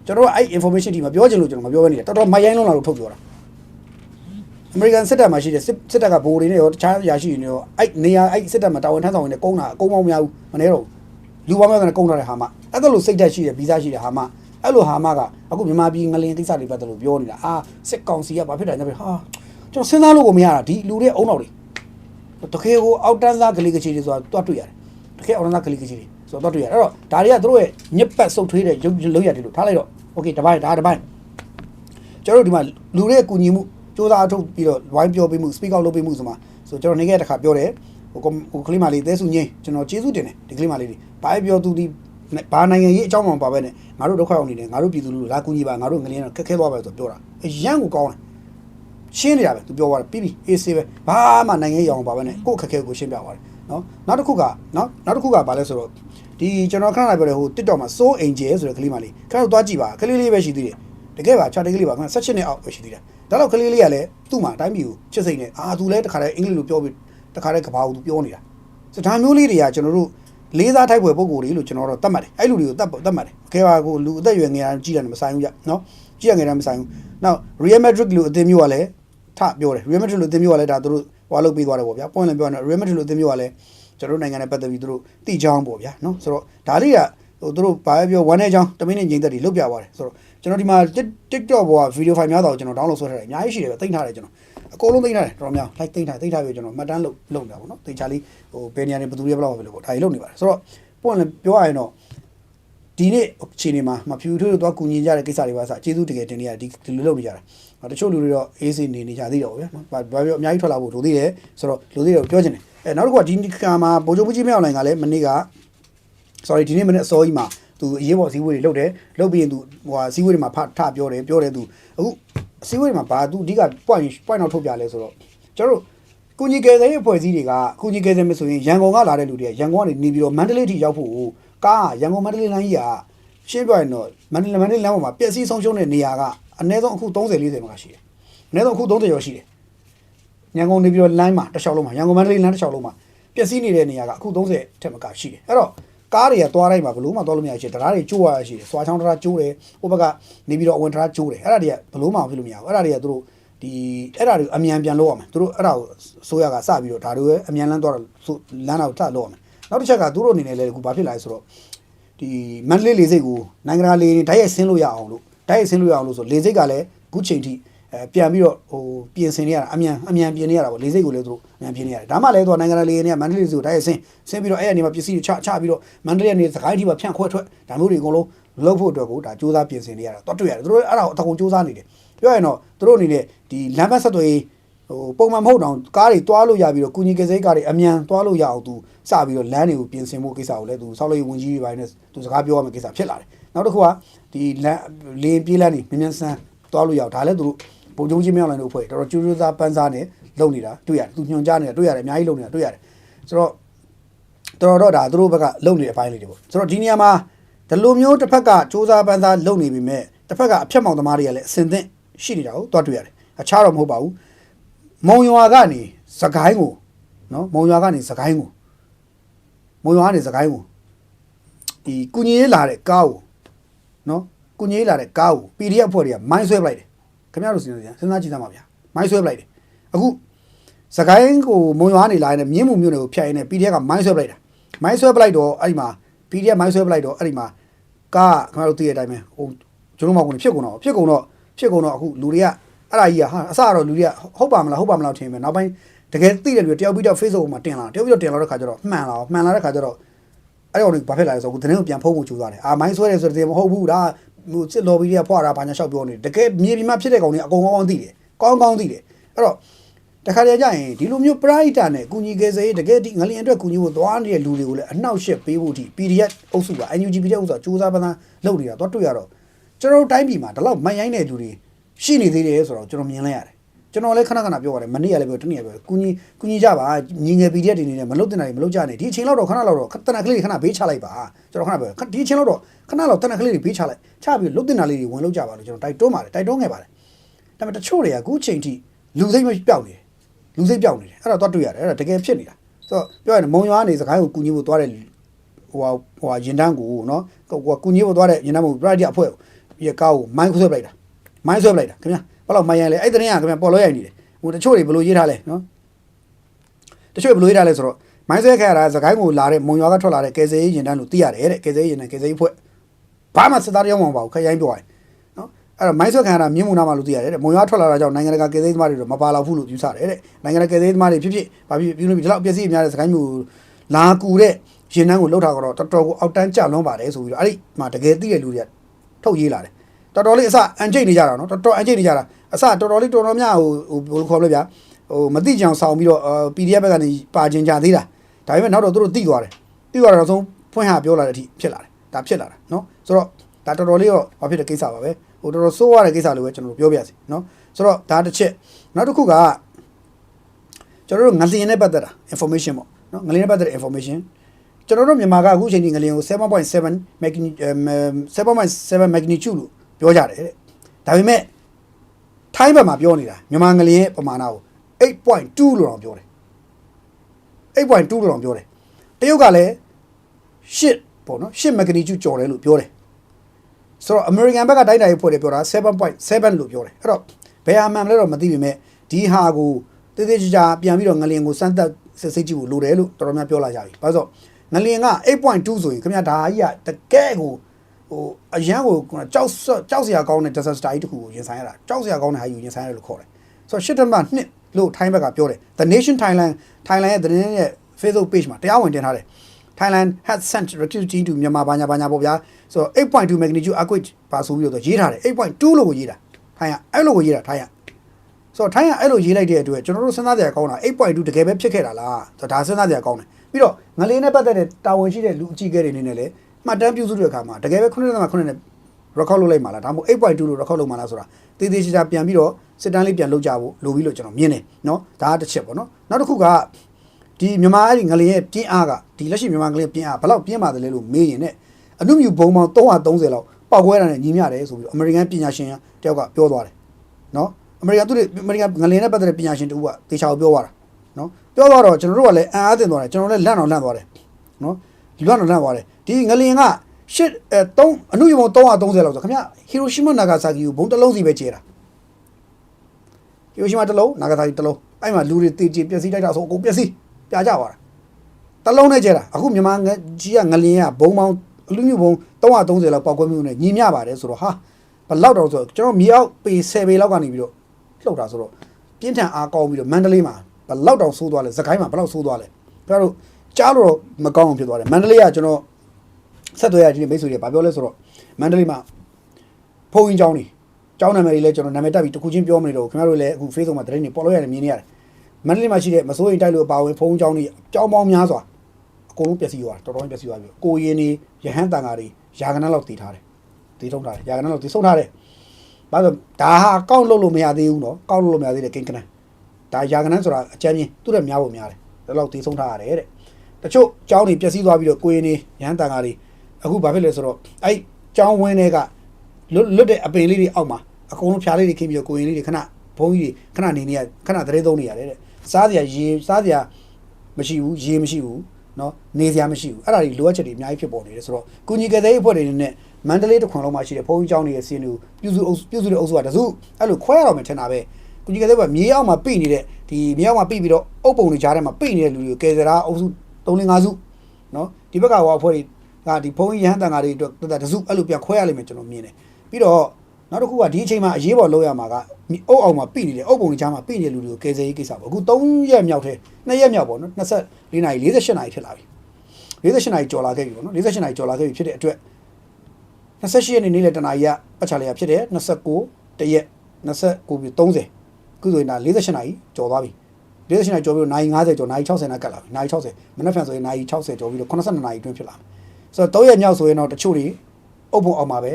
ကျွန်တော်ကအဲ့ information ဒီမှာပြောချင်လို့ကျွန်တော်မပြောဘဲနေတယ်တော်တော်မရိုင်းလုံးလာလို့ထုတ်ပြောတာအမေရိကန်စစ်တပ်မှာရှိတဲ့စစ်စစ်တပ်ကဘိုးတွေနဲ့ရောတခြားအရာရှိတွေနဲ့ရောအဲ့နေရာအဲ့စစ်တပ်မှာတာဝန်ထမ်းဆောင်နေကုန်တာအကုန်ပေါင်းများဘူးမနေတော့လူပေါင်းများစွာနဲ့ကုန်ထားတဲ့ဟာမှအဲ့ဒါလို့စိတ်သက်ရှိတဲ့ဗီဇရှိတဲ့ဟာမှ အဲ့လိုဟာမကအခုမြန်မာပြည်ငလင်ကိစ္စတွေပတ်သက်လို့ပြောနေတာအာစစ်ကောင်စီကဘာဖြစ်တာလဲဟာကျွန်တော်စဉ်းစားလို့ကိုမရတာဒီလူတွေအုံနောက်တွေတကယ်ကိုအောက်တန်းစားကလေးကချီတွေဆိုတာတွတ်တွေ့ရတယ်တကယ်အောက်တန်းစားကလေးကချီတွေဆိုတော့တွတ်တွေ့ရတယ်အဲ့တော့ဒါတွေကသူတို့ရဲ့ညက်ပတ်ဆုပ်ထွေးတဲ့ရုပ်လုံးရတယ်လို့ထားလိုက်တော့โอเคတပိုင်းဒါတပိုင်းကျွန်တော်တို့ဒီမှာလူတွေရဲ့ကူညီမှုစူးစမ်းအထုတ်ပြီးတော့ဝိုင်းပြောပေးမှု speak out လုပ်ပေးမှုဆိုမှာဆိုကျွန်တော်နေခဲ့တဲ့ခါပြောတယ်ဟိုဟိုကလေးမလေးသဲစုငင်းကျွန်တော်ကျေးဇူးတင်တယ်ဒီကလေးမလေးတွေဘာပြောသူဒီ ဘာနိုင်ငံရေးအကြောင်းမှမပါဘဲနဲ့ငါတို့ဒုက္ခရောက်နေတယ်ငါတို့ပြည်သူလူထုလာကူညီပါငါတို့ငလင်းတော့ခက်ခဲသွားပဲဆိုပြောတာအရန်ကိုကောင်းတယ်ရှင်းနေတာပဲသူပြောသွားတယ်ပြီးပြီအေးဆေးပဲဘာမှနိုင်ငံရေးအောင်ပါပဲနဲ့ကိုယ့်ခက်ခဲကိုရှင်းပြသွားတယ်နော်နောက်တစ်ခုကနော်နောက်တစ်ခုကဘာလဲဆိုတော့ဒီကျွန်တော်ခဏလိုက်ပြောတယ်ဟို TikTok မှာ So Angel ဆိုတဲ့ကလေးမလေးခဏတော့သွားကြည့်ပါကလေးလေးပဲရှိသေးတယ်တကယ်ပါချာတကယ်လေးပါခင်ဗျ16နှစ်အောက်ပဲရှိသေးတယ်ဒါတော့ကလေးလေးကလည်းသူ့မှာအတိုင်းပြည်ကိုချစ်စိတ်နဲ့အာသူလည်းတခါတည်းအင်္ဂလိပ်လိုပြောပြီးတခါတည်းကဘာကိုသူပြောနေတာစဒါမျိုးလေးတွေကကျွန်တော်တို့ လေးစားထိုက်ပွဲပုံကိုယ်တွေလို့ကျွန်တော်တို့တတ်မှတ်တယ်အဲ့လူတွေကိုတတ်တတ်မှတ်တယ်ခဲပါကိုလူအသက်အရွယ်ငယ်တာကြည့်တယ်မဆိုင်ဘူးကြနော်ကြည့်ရငယ်တာမဆိုင်ဘူးနောက် Real Madrid လို့အသင်းမျိုးကလည်းထပြောတယ် Real Madrid လို့အသင်းမျိုးကလည်းဒါသူတို့ဟွာလုပ်ပေးသွားတယ်ပေါ့ဗျာပွင့်လည်းပြောနေ Real Madrid လို့အသင်းမျိုးကလည်းကျွန်တော်တို့နိုင်ငံနဲ့ပတ်သက်ပြီးသူတို့တိချောင်းပေါ့ဗျာနော်ဆိုတော့ဒါလေးကဟိုသူတို့ဘာပဲပြောဝမ်းနေချောင်းတမင်းနဲ့ငိမ့်သက်တွေလုတ်ပြသွားတယ်ဆိုတော့ကျွန်တော်ဒီမှာ TikTok ပေါ်ကဗီဒီယိုဖိုင်များတော့ကျွန်တော် download ဆွဲထားတယ်အများကြီးရှိတယ်ပဲသိမ်းထားတယ်ကျွန်တော် အကုန်လုံးသိမ်းထားတယ်တော်တော်များ like သိမ်းထားသိမ်းထားပြီးကျွန်တော်မှတ်တမ်းလုပ်လုပ်နေတာပေါ့နော်သိချာလေးဟိုဘယ်နေရာနေဘယ်သူတွေဘယ်လောက်ပဲလို့ပေါ့ဒါကြီးလုပ်နေပါတယ်ဆိုတော့ပွင့်လည်းပြောရရင်တော့ဒီနေ့အချိန်ဒီမှာမဖြူထွေးတို့သွားကူညီကြတဲ့ကိစ္စတွေပါစကျေးဇူးတကယ်တင်နေရဒီဒီလိုလုပ်နေကြတာတချို့လူတွေတော့အေးစေးနေနေကြသေးတယ်ပေါ့ဗျာနော်ဘာပြောအများကြီးထွက်လာဖို့လိုသေးတယ်ဆိုတော့လိုသေးတယ်ပြောချင်တယ်အဲနောက်တစ်ခုကဒီကံမှာဗိုလ်ချုပ်မှုကြီးမြောက်နိုင်ကလည်းမနေ့က sorry ဒီနေ့မနေ့အစောကြီးမှာသူအရေးပေါ်စည်းဝေးတွေလုပ်တယ်လုပ်ပြီးရင်သူဟိုဟာစည်းဝေးတွေမှာဖထပြောတယ်ပြောတယ်သူအခု စည်းဝေးတွေမှာဘာသူအဓိက point point တော့ထုတ်ပြလဲဆိုတော့ကျွန်တော်တို့ကုညီကယ်ဆယ်ရေးအဖွဲ့အစည်းတွေကကုညီကယ်ဆယ်မယ်ဆိုရင်ရန်ကုန်ကလာတဲ့လူတွေရန်ကုန်ကနေနေပြီးတော့မန္တလေးထိရောက်ဖို့ကားရန်ကုန်မန္တလေးလမ်းကြီးကရှင်းပြရင်တော့မန္တလေးမန္တလေးလမ်းပေါ်မှာပျက်စီးဆုံးရှုံးတဲ့နေရာကအနည်းဆုံးအခု30 40မှာရှိတယ်အနည်းဆုံးအခု30ကျော်ရှိတယ်ရန်ကုန်နေပြီးတော့လမ်းမှာတစ်လျှောက်လုံးမှာရန်ကုန်မန္တလေးလမ်းတစ်လျှောက်လုံးမှာပျက်စီးနေတဲ့နေရာကအခု30ထက်မကရှိတယ်အဲ့တော့ ကားတွေကသွားတိုင်းမှာဘလို့မှသွားလို့မရရှိတယ်တရားတွေကျိုးရရှိတယ်စွာချောင်းတရားကျိုးတယ်ဟိုဘက်ကနေပြီးတော့အဝင်တရားကျိုးတယ်အဲ့ဒါတွေကဘလို့မှဖြစ်လို့မရဘူးအဲ့ဒါတွေကသူတို့ဒီအဲ့ဒါတွေအမြန်ပြန်လုပ်ရမယ်သူတို့အဲ့ဒါကိုဆိုရကစပြီးတော့ဒါတွေအမြန်လန်းသွားတော့လမ်းတော့ထလုပ်ရမယ်နောက်တစ်ချက်ကသူတို့အနေနဲ့လည်းအခုဘာဖြစ်လာလဲဆိုတော့ဒီမန္တလေးလေစိတ်ကိုနိုင်ငံတကာလေဓာတ်ရိုက်ဆင်းလို့ရအောင်လို့ဓာတ်ရိုက်ဆင်းလို့ရအောင်လို့ဆိုလေစိတ်ကလည်းခုချိန်ထိ အဲပြန်ပြီးတော့ဟိုပြင်ဆင်နေရတာအမြန်အမြန်ပြင်နေရတာပေါ့လေစိတ်ကိုလည်းသူတို့အမြန်ပြင်နေရတယ်ဒါမှလည်းသူကနိုင်ငံတကာလေတွေကမန္တလေးစိတ်ကိုဓာတ်ရိုက်ဆင်းဆင်းပြီးတော့အဲ့အနေမှာပစ္စည်းတွေချချပြီးတော့မန္တလေးကနေစကိုင်းထိပါဖြန့်ခွဲထွက်ဒါမျိုးတွေအကုန်လုံးလုပ်ဖို့အတွက်ကိုဒါစူးစမ်းပြင်ဆင်နေရတာတော့တွေ့ရတယ်သူတို့အဲ့ဒါကိုအတကုံစူးစမ်းနေတယ်ပြောရရင်တော့သူတို့အနေနဲ့ဒီလမ်းဘက်ဆက်သွယ်ရေးဟိုပုံမှန်မဟုတ်တော့ကားတွေတွားလို့ရပြီးတော့ကုညီကစိတ်ကားတွေအမြန်တွားလို့ရအောင်သူစပြီးတော့လမ်းတွေကိုပြင်ဆင်ဖို့ကိစ္စကိုလည်းသူဆောက်လုပ်ရေးဝန်ကြီးတွေပိုင်းနဲ့သူစကားပြောရမယ့်ကိစ္စဖြစ်လာတယ်နောက်တစ်ခုကဒီလမ်းလင်းပြေးလမ်းတွေမြန်မြန်ဆန်းတွားလို့ရအောင်ဒါလည်းသူတို့ ပုံကျုံချင်းမြောက်လိုက်လို့ဖွဲ့တော်တော်ကျူးကျူးသားပန်းစားနဲ့လုပ်နေတာတွေ့ရတယ်သူညွှန်ကြားနေတာတွေ့ရတယ်အများကြီးလုပ်နေတာတွေ့ရတယ်ဆိုတော့တော်တော်တော့ဒါသူတို့ဘက်ကလုပ်နေတဲ့အပိုင်းလေးတွေပေါ့ဆိုတော့ဒီနေရာမှာဒီလိုမျိုးတစ်ဖက်ကစူးစမ်းပန်းစားလုပ်နေပြီမဲ့တစ်ဖက်ကအဖြတ်မောင်သမားတွေကလည်းအစင်သင့်ရှိနေတာကိုတွားတွေ့ရတယ်အခြားတော့မဟုတ်ပါဘူးမုံရွာကနေစကိုင်းကိုနော်မုံရွာကနေစကိုင်းကိုမုံရွာကနေစကိုင်းကိုဒီကုညင်းလာတဲ့ကားကိုနော်ကုညင်းလာတဲ့ကားကို PDF ဖွဲ့တွေကမိုင်းဆွဲပလိုက်တယ် ခင်ဗျားတို့စဉ်းစားစဉ်းစားကြည့်သမှာဗျာမိုင်းဆွဲပလိုက်တယ်အခုစကိုင်းကိုမုံရွာနေလာတဲ့မြင်းမှုမျိုးတွေကိုဖျက်ရင်းနဲ့ PDF ကမိုင်းဆွဲပလိုက်တာမိုင်းဆွဲပလိုက်တော့အဲ့ဒီမှာ PDF မိုင်းဆွဲပလိုက်တော့အဲ့ဒီမှာကားခင်ဗျားတို့သိတဲ့အတိုင်းပဲဟိုကျွန်တော်မှကုန်ဖြစ်ကုန်တော့ဖြစ်ကုန်တော့ဖြစ်ကုန်တော့အခုလူတွေကအဲ့ဒါကြီးကဟာအစတော့လူတွေကဟုတ်ပါမလားဟုတ်ပါမလားထင်မယ်နောက်ပိုင်းတကယ်သိတဲ့လူတွေတယောက်ပြီးတော့ Facebook မှာတင်လာတယောက်ပြီးတော့တင်လာတဲ့ခါကျတော့မှန်လာမှန်လာတဲ့ခါကျတော့အဲ့တော့ဘာဖြစ်လာလဲဆိုတော့သတင်းကိုပြန်ဖုံးဖို့ကြိုးစားတယ်အာမိုင်းဆွဲတယ်ဆိုတဲ့မဟုတ်ဘူးဒါ ဟိုစစ်လော်ဘီတွေကဖွာတာဘာညာလျှောက်ပြောနေတယ်တကယ်မြေပြင်မှာဖြစ်တဲ့ကောင်တွေအကုန်ကောင်းကောင်းသိတယ်ကောင်းကောင်းသိတယ်အဲ့တော့တခါတည်းကျရင်ဒီလိုမျိုး pride နဲ့ကုညီကယ်ဆယ်ရေးတကယ်ဒီငလျင်အတွက်ကုညီဖို့သွားနေတဲ့လူတွေကိုလည်းအနှောက်အယှက်ပေးဖို့ဒီ PDF အုပ်စုက NUG PDF အုပ်စုကစူးစမ်းပန်းလုပ်နေတာတော့တွေ့ရတော့ကျွန်တော်တို့တိုင်းပြည်မှာဒီလောက်မန်ရိုင်းတဲ့လူတွေရှိနေသေးတယ်ဆိုတော့ကျွန်တော်မြင်လိုက်ရတယ်ကျွန်တော်လည်းခဏခဏပြောရတယ်မနေ့ကလည်းပြောတနေ့ကပြောကုညီကုညီကြပါညီငယ် PDF တွေနေနဲ့မလုတ်တင်တာတွေမလုတ်ကြနဲ့ဒီအချိန်လောက်တော့ခဏလောက်တော့တနက်ကလေးတွေခဏဘေးချလိုက်ပါကျွန်တော်ခဏပြောဒီအချိန်လောက်တော့ ခဏလောက်တနက်ကလေးတွေဘေးချလိုက်ချပြီးလုတ်တင်တာလေးတွေဝင်လုတ်ကြပါလို့ကျွန်တော်တိုက်တွန်းပါတယ်တိုက်တွန်းခဲ့ပါတယ်ဒါပေမဲ့တချို့တွေကအခုချိန်ထိလူစိတ်မပြောက်နေတယ်လူစိတ်ပြောက်နေတယ်အဲ့ဒါတော့တွေ့ရတယ်အဲ့ဒါတကယ်ဖြစ်နေတာဆိုတော့ပြောရင်မုံရွာနေစကိုင်းကိုကုညီဖို့သွားတဲ့ဟိုဟာဟိုဟာရင်တန်းကိုနော်ဟိုကုညီဖို့သွားတဲ့ရင်တန်းကို pride အဖွဲ့ကိုဒီကားကိုမိုင်းဆွဲပလိုက်တာမိုင်းဆွဲပလိုက်တာခင်ဗျာဘယ်တော့မိုင်းရလဲအဲ့တရင်ကခင်ဗျာပေါ်လို့ရိုက်နေတယ်ဟိုတချို့တွေဘယ်လိုရေးထားလဲနော်တချို့ဘယ်လိုရေးထားလဲဆိုတော့မိုင်းဆွဲခဲ့ရတာစကိုင်းကိုလာတဲ့မုံရွာကထွက်လာတဲ့ကယ်ဆယ်ရေးရင်တန်းလို့သိရတယ်တဲ့ကယ်ဆယ်ရေးရင်တန်းကယ်ဆယ်ရေးဖွဲ့ ဘာမှစစ်သားတယောက်မှမပါဘူးခရိုင်းပြောရင်နော်အဲ့တော့မိုင်းဆွဲခံရတာမြင်းမူနာမှလို့သိရတယ်တဲ့မုံရွာထွက်လာတာကြောင့်နိုင်ငံတကာကယ်ဆယ်ရေးသမားတွေတော့မပါတော့ဘူးလို့ယူဆတယ်တဲ့နိုင်ငံတကာကယ်ဆယ်ရေးသမားတွေဖြစ်ဖြစ်ဘာဖြစ်ပြုလို့ဒီလောက်အပျက်စီးများတဲ့စကိုင်းမျိုးလာကူတဲ့ရင်တန်းကိုလှုပ်ထားတော့တော်တော်ကိုအောက်တန်းကြလွန်ပါတယ်ဆိုပြီးတော့အဲ့ဒီမှာတကယ်သိတဲ့လူတွေကထုတ်ရေးလာတယ်တော်တော်လေးအစအန်ကျိတ်နေကြတာနော်တော်တော်အန်ကျိတ်နေကြတာအစတော်တော်လေးတော်တော်များဟိုဟိုဘယ်လိုခေါ်မလဲဗျာဟိုမသိကြအောင်ဆောင်ပြီးတော့ PDF ဘက်ကနေပါကျင်ကြသေးတာဒါပေမဲ့နောက်တော့သူတို့သိသွားတယ်သိသွားတော့ဆုံးဖွင့်ဟပြောလာတဲ့အထိဖြစ်လာတယ် ဒါဖြစ်လာတာနော်ဆိုတော့ဒါတော်တော်လေးတော့ဘာဖြစ်တဲ့ကိစ္စပါပဲဟိုတော်တော်စိုးရတဲ့ကိစ္စလို့ပဲကျွန်တော်ပြောပြစီနော်ဆိုတော့ဒါတစ်ချက်နောက်တစ်ခုကကျွန်တော်တို့ငလျင်နဲ့ပတ်သက်တာ information ပေါ့နော်ငလျင်နဲ့ပတ်သက်တဲ့ information ကျွန်တော်တို့မြန်မာကအခုချိန်ဒီငလျင်ကို7.7 magnitude 7.7 magnitude လို့ပြောကြတယ်တဲ့ဒါပေမဲ့ထိုင်းဘက်မှာပြောနေတာမြန်မာငလျင်ရဲ့ပမာဏကို8.2လို့တော့ပြောတယ်8.2လို့တော့ပြောတယ်တရုတ်ကလည်း8 ပေါ့နော်8မက်ဂနီကျူကျော်တယ်လို့ပြောတယ်ဆိုတော့ American ဘက်ကတိုင်းတိုင်းဖွဲ့တယ်ပြောတာ7.7လို့ပြောတယ်အဲ့တော့ဘယ်ဟာမှန်မလဲတော့မသိပေမဲ့ဒီဟာကိုတေးသေးချာချာပြန်ပြီးတော့ငလျင်ကိုစမ်းသပ်စစ်စစ်ကြည့်ဖို့လိုတယ်လို့တော်တော်များပြောလာကြပြီဘာလို့ဆိုငလျင်က8.2ဆိုရင်ခင်ဗျာဒါကြီးကတကယ်ကိုဟိုအရန်ကိုကြောက်ကြောက်စရာကောင်းတဲ့ disaster ကြီးတစ်ခုကိုရင်ဆိုင်ရတာကြောက်စရာကောင်းတဲ့ဟာကြီးကိုရင်ဆိုင်ရတယ်လို့ခေါ်တယ်ဆိုတော့ရှစ်တမနှစ်လို့ထိုင်းဘက်ကပြောတယ် The Nation Thailand Thailand ရဲ့သတင်းရဲ့ Facebook page မှာတရားဝင်တင်ထားတယ် Thailand has sent refugee to မြန်မာဘာညာဘာညာပေါ့ဗျာဆိုတော့8.2 magnitude earthquake ပါဆိုပြီးတော့ရေးထားတယ်8.2လို့ကိုရေးတာထိုင်းကအဲ့လိုကိုရေးတာထိုင်းကဆိုတော့ထိုင်းကအဲ့လိုရေးလိုက်တဲ့အတွက်ကျွန်တော်တို့စဉ်းစားကြရကောင်းတာ8.2တကယ်ပဲဖြစ်ခဲ့တာလားဆိုတော့ဒါစဉ်းစားကြရကောင်းတယ်ပြီးတော့ငလေးနဲ့ပတ်သက်တဲ့တာဝန်ရှိတဲ့လူအကြီးအကဲတွေအနေနဲ့လည်းမှတ်တမ်းပြုစုတဲ့အခါမှာတကယ်ပဲ9.9နဲ့ record လုပ်လိုက်မှာလားဒါမှမဟုတ်8.2လို့ record လုပ်မှာလားဆိုတာတေးသေးချာချာပြန်ပြီးတော့စစ်တမ်းလေးပြန်လုပ်ကြဖို့လိုပြီးလို့ကျွန်တော်မြင်တယ်เนาะဒါကတစ်ချက်ပေါ့เนาะနောက်တစ်ခုက ဒီမြန်မာအဲ့ဒီငလျင်ရဲ့ပြင်းအားကဒီလက်ရှိမြန်မာငလျင်ပြင်းအားဘယ်လောက်ပြင်းပါတယ်လဲလို့မေးရင်ねအနုမြူဘုံပေါင်း330လောက်ပောက်ကွဲတာနဲ့ညီမျှတယ်ဆိုပြီးတော့အမေရိကန်ပညာရှင်တယောက်ကပြောသွားတယ်เนาะအမေရိကန်သူတွေအမေရိကန်ငလျင်နဲ့ပတ်သက်တဲ့ပညာရှင်တူကတေချာကိုပြောသွားတာเนาะပြောသွားတော့ကျွန်တော်တို့ကလည်းအံ့အားသင့်သွားတယ်ကျွန်တော်လည်းလန့်အောင်လန့်သွားတယ်เนาะလွတ်တော့လန့်သွားတယ်ဒီငလျင်ကရှစ်အဲ3အနုမြူဘုံ330လောက်ဆိုခင်ဗျဟီရိုရှီမာနာဂါဆာကီကိုဘုံတစ်လုံးစီပဲကျေတာဟီရိုရှီမာတစ်လုံးနာဂါဆာကီတစ်လုံးအဲ့မှာလူတွေတေချေပျက်စီးတိုက်တာဆိုအကုန်ပျက်စီး ပြာကြသွားတာတစ်လုံးနဲ့ကျေတာအခုမြန်မာကြီးကငလျင်ကဘုံပေါင်းအလူမြူဘုံ330လောက်ပောက်ကွဲမှုနဲ့ညီမျှပါတယ်ဆိုတော့ဟာဘယ်လောက်တော့ဆိုတော့ကျွန်တော်မြေအောက်ပေ10ပေလောက်ကနေပြီးတော့လှုပ်တာဆိုတော့ပြင်းထန်အားကောင်းပြီးတော့မန္တလေးမှာဘယ်လောက်တောင်ဆိုးသွားလဲစကိုင်းမှာဘယ်လောက်ဆိုးသွားလဲကျွန်တော်တို့ကြားလို့တော့မကောင်းအောင်ဖြစ်သွားတယ်မန္တလေးကကျွန်တော်ဆက်သွယ်ရခြင်းမိတ်ဆွေတွေဗာပြောလဲဆိုတော့မန္တလေးမှာဖုန်းကြီးကျောင်းနေကျောင်းနာမည်တွေလည်းကျွန်တော်နာမည်တက်ပြီးတစ်ခုချင်းပြောမနေတော့ခင်ဗျားတို့လည်းအခု Facebook မှာသတင်းတွေပေါ်လို့ရတယ်မြင်နေရတယ် မန္တလေးမှာရှိတဲ့မစိုးရင်တိုက်လို့အပါဝင်ဖုံးကြောင်းတွေအကြောင်းပေါင်းများစွာအကုန်လုံးပျက်စီးသွားတော်တော်ပျက်စီးသွားပြီကိုရင်နေရဟန်းတန်ဃာတွေယာကနလောက်တည်ထားတယ်တည်ထုံထားတယ်ယာကနလောက်တည်ဆုံထားတယ်ဘာလို့ဒါဟာအကောင့်လုပ်လို့မရသေးဘူးနော်ကောက်လို့မရသေးတဲ့ကိန်းကနန်းဒါယာကနန်းဆိုတာအချမ်းချင်းသူ့ရဲ့များပုံများတယ်ဒါလောက်တည်ဆုံထားရတယ်တဲ့တချို့ကြောင်းတွေပျက်စီးသွားပြီးတော့ကိုရင်နေရဟန်းတန်ဃာတွေအခုဘာဖြစ်လဲဆိုတော့အဲ့ကြောင်းဝင်းတွေကလွတ်လွတ်တဲ့အပင်လေးတွေအောက်မှာအကုန်လုံးဖြားလေးတွေခင်းပြီးတော့ကိုရင်လေးတွေခဏဘုန်းကြီးတွေခဏနေနေရခဏသတိသုံးနေရတယ်တဲ့ စားစရာရေစားစရာမရှိဘူးရေမရှိဘူးနော်နေစရာမရှိဘူးအဲ့ဒါတွေလိုအပ်ချက်တွေအများကြီးဖြစ်ပေါ်နေတယ်ဆိုတော့ကုညီကတဲ့အဖွဲ့တွေနဲ့မန္တလေးတခွန်လုံးမှာရှိတဲ့ဘုန်းကြီးကျောင်းတွေရဲ့စင်းတွေကိုပြုစုပြုစုတဲ့အုပ်စုကတစုအဲ့လိုခွဲရတော့မယ်ထင်တာပဲကုညီကတဲ့ဘက်မြေအောက်မှာပြိနေတဲ့ဒီမြေအောက်မှာပြိပြီးတော့အုပ်ပုံတွေကြားထဲမှာပြိနေတဲ့လူတွေကယ်ဆယ်ရာအုပ်စု3-5စုနော်ဒီဘက်ကဟောအဖွဲ့တွေကဒီဘုန်းကြီးရဟန်းတန်ဃာတွေအတွက်တစုအဲ့လိုပြန်ခွဲရလိမ့်မယ်ကျွန်တော်မြင်တယ်ပြီးတော့နောက်တစ်ခုကဒီအချိန်မှာအရေးပေါ်လုပ်ရမှာက အုပ်အောင်မှာပြိနေတယ်အုပ်ပုံတွေကြားမှာပြိနေတဲ့လူတွေကိုကယ်ဆယ်ရေးကိစ္စပေါ့အခု3ရက်မြောက်ထဲ2ရက်မြောက်ပေါ့နော်24နာရီ48နာရီဖြစ်လာပြီ48နာရီကျော်လာခဲ့ပြီပေါ့နော်48နာရီကျော်လာခဲ့ပြီဖြစ်တဲ့အတွက်28ရက်နေ့နေ့လယ်တနာရီကပတ်ချလေးကဖြစ်တယ်29တရက်29ပြီး30ခုဆိုရင်ဒါ48နာရီကျော်သွားပြီ48နာရီကျော်ပြီးတော့နာရီ90ကျော်နာရီ60နာရီကတ်လာပြီနာရီ60မနေ့ဖန်ဆိုရင်နာရီ60ကျော်ပြီးတော့82နာရီအတွင်းဖြစ်လာမယ်ဆိုတော့3ရက်မြောက်ဆိုရင်တော့တချို့တွေအုပ်ပုံအောင်မှာပဲ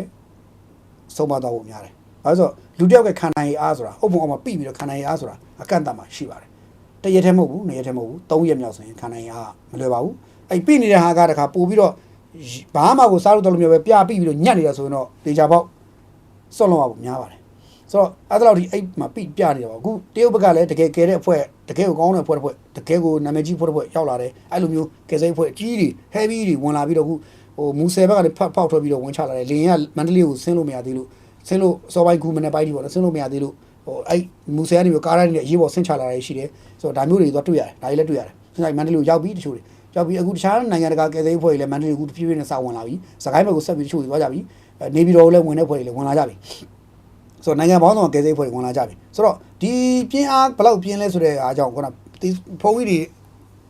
ဆုံးမသွားဖို့များတယ် အဲဆိုလူတယောက်ကခန္ဓာရည်အားဆိုတာအုပ်ပုံအောင်မှာပြိပြီးတော့ခန္ဓာရည်အားဆိုတာအကန့်အသတ်မှာရှိပါတယ်တရက်တည်းမဟုတ်ဘူးနှစ်ရက်တည်းမဟုတ်ဘူး3ရက်မြောက်ဆိုရင်ခန္ဓာရည်အားမလွယ်ပါဘူးအဲ့ပြိနေတဲ့ဟာကတခါပို့ပြီးတော့ဘာမှကိုစားလို့တော့လို့မျိုးပဲပြပြပြီးတော့ညက်နေတာဆိုရင်တော့ဒေချာပေါက်စွန့်လုံးအောင်များပါတယ်ဆိုတော့အဲ့ဒါလောက်ဒီအဲ့မှာပြပြနေတယ်ပေါ့အခုတရုတ်ဘက်ကလည်းတကယ်ကဲတဲ့အဖွဲ့တကယ်ကိုကောင်းတဲ့အဖွဲ့တစ်ဖွဲ့တကယ်ကိုနာမည်ကြီးအဖွဲ့တစ်ဖွဲ့ရောက်လာတယ်အဲ့လိုမျိုးကဲစိတ်အဖွဲ့ကြီးတွေ heavy တွေဝင်လာပြီးတော့အခုဟိုမူဆယ်ဘက်ကလည်းဖတ်ဖောက်ထွက်ပြီးတော့ဝင်ချလာတယ်လင်းကမန္တလေးကိုဆင်းလို့မရသေးလို့ ဆင်းလို့စောပိုင်းကူမနေ့ပိုင်းဒီပေါ့နော်ဆင်းလို့မရသေးလို့ဟိုအဲ့မူဆယ်ကနေပြီးကားတိုင်းတွေအရေးပေါ်ဆင်းချလာတာရှိတယ်ဆိုတော့ဒါမျိုးတွေတော့တွေ့ရတယ်ဒါကြီးလည်းတွေ့ရတယ်ဆင်းလိုက်မန္တလေးကိုရောက်ပြီးတချို့တွေရောက်ပြီးအခုတခြားနိုင်ငံတကာကဲစိတ်အဖွဲ့တွေလည်းမန္တလေးကိုတဖြည်းဖြည်းနဲ့စဝင်လာပြီစကိုင်းဘက်ကိုဆက်ပြီးတချို့တွေသွားကြပြီနေပြည်တော်ကိုလည်းဝင်တဲ့အဖွဲ့တွေလည်းဝင်လာကြပြီဆိုတော့နိုင်ငံပေါင်းစုံကဲစိတ်ဖွဲ့တွေဝင်လာကြပြီဆိုတော့ဒီပြင်းအားဘယ်လောက်ပြင်းလဲဆိုတဲ့အားကြောင့်ခုနဒီဖုန်းကြီးတွေ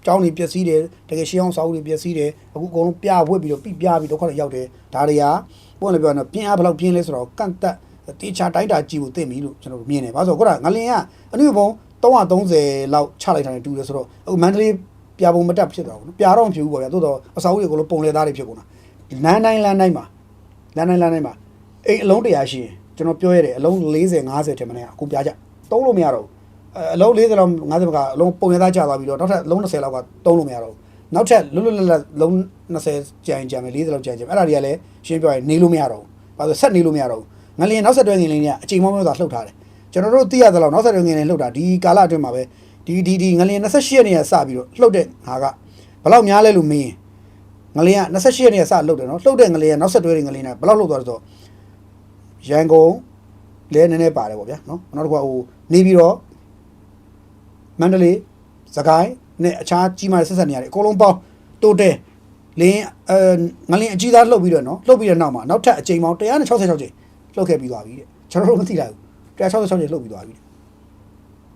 ကျောင်းတွေပျက်စီးတယ်တကယ်ရှင်းအောင်စာအုပ်တွေပျက်စီးတယ်အခုအကုန်လုံးပြဝက်ပြီးတော့ပြပြပြီးတော့ခါရောက်တယ်ဒါတွေက ပုံလည်းပြောတော့ပြင်းအားဘယ်လောက်ပြင်းလဲဆိုတော့ကန့်တက်တေချာတိုင်းတာကြည့်ဖို့သိပြီလို့ကျွန်တော်မြင်တယ်ဘာလို့ဆိုတော့ခုနငလင်ကအနုဘုံ330လောက်ချလိုက်တာနဲ့တူတယ်ဆိုတော့အခုမန္တလေးပြပုံမတက်ဖြစ်သွားဘူးနော်ပြတော့မဖြစ်ဘူးပေါ့ဗျာသို့တော့အစာအုပ်တွေအကုန်လုံးပုံလေသားတွေဖြစ်ကုန်တာလမ်းတိုင်းလမ်းတိုင်းမှာလမ်းတိုင်းလမ်းတိုင်းမှာအိမ်အလုံး100ရှိရင်ကျွန်တော်ပြောရတယ်အလုံး40 50ထက်မနည်းအခုပြကြသုံးလို့မရတော့ဘူးအလုံး40လောက်50ကအလုံးပုံရသားကျသွားပြီးတော့နောက်ထပ်လုံး20လောက်ကသုံးလို့မရတော့ဘူး နောက်ထပ်လွတ်လွတ်လပ်လပ်လုံး20ကျန်ကျန်မယ်40လောက်ကျန်ကျန်အဲ့ဒါတွေကလည်းရှင်းပြောရင်နေလို့မရတော့ဘူးဘာလို့ဆက်နေလို့မရတော့ဘူးငလျင်နောက်ဆက်တွဲငလျင်တွေကအချိန်မောင်းမျိုးသာလှုပ်ထားတယ်ကျွန်တော်တို့သိရသလောက်နောက်ဆက်တွဲငလျင်လှုပ်တာဒီကာလအတွင်းမှာပဲဒီဒီဒီငလျင်28ရက်နေ့ကစပြီးတော့လှုပ်တဲ့ဟာကဘယ်လောက်များလဲလို့မင်းငလျင်က28ရက်နေ့ကစလှုပ်တယ်နော်လှုပ်တဲ့ငလျင်ကနောက်ဆက်တွဲတဲ့ငလျင်ကဘယ်လောက်လှုပ်သွားလဲဆိုတော့ရန်ကုန်လဲနည်းနည်းပါတယ်ပေါ့ဗျာနော်နောက်တစ်ခုကဟိုနေပြီးတော့မန္တလေးစကိုင်း နဲ့အခြားကြီးမားတဲ့ဆက်ဆက်နေရတယ်အကုန်လုံးပေါင်းတိုးတယ်လင်းအဲငလင်းအကြီးသားလှုပ်ပြီးတော့နော်လှုပ်ပြီးတဲ့နောက်မှာနောက်ထပ်အချိန်ပေါင်း166ချိန်လှုပ်ခဲ့ပြီးသွားပြီတဲ့ကျွန်တော်တို့မသိလိုက်ဘူး166ချိန်လှုပ်ပြီးသွားပြီတဲ့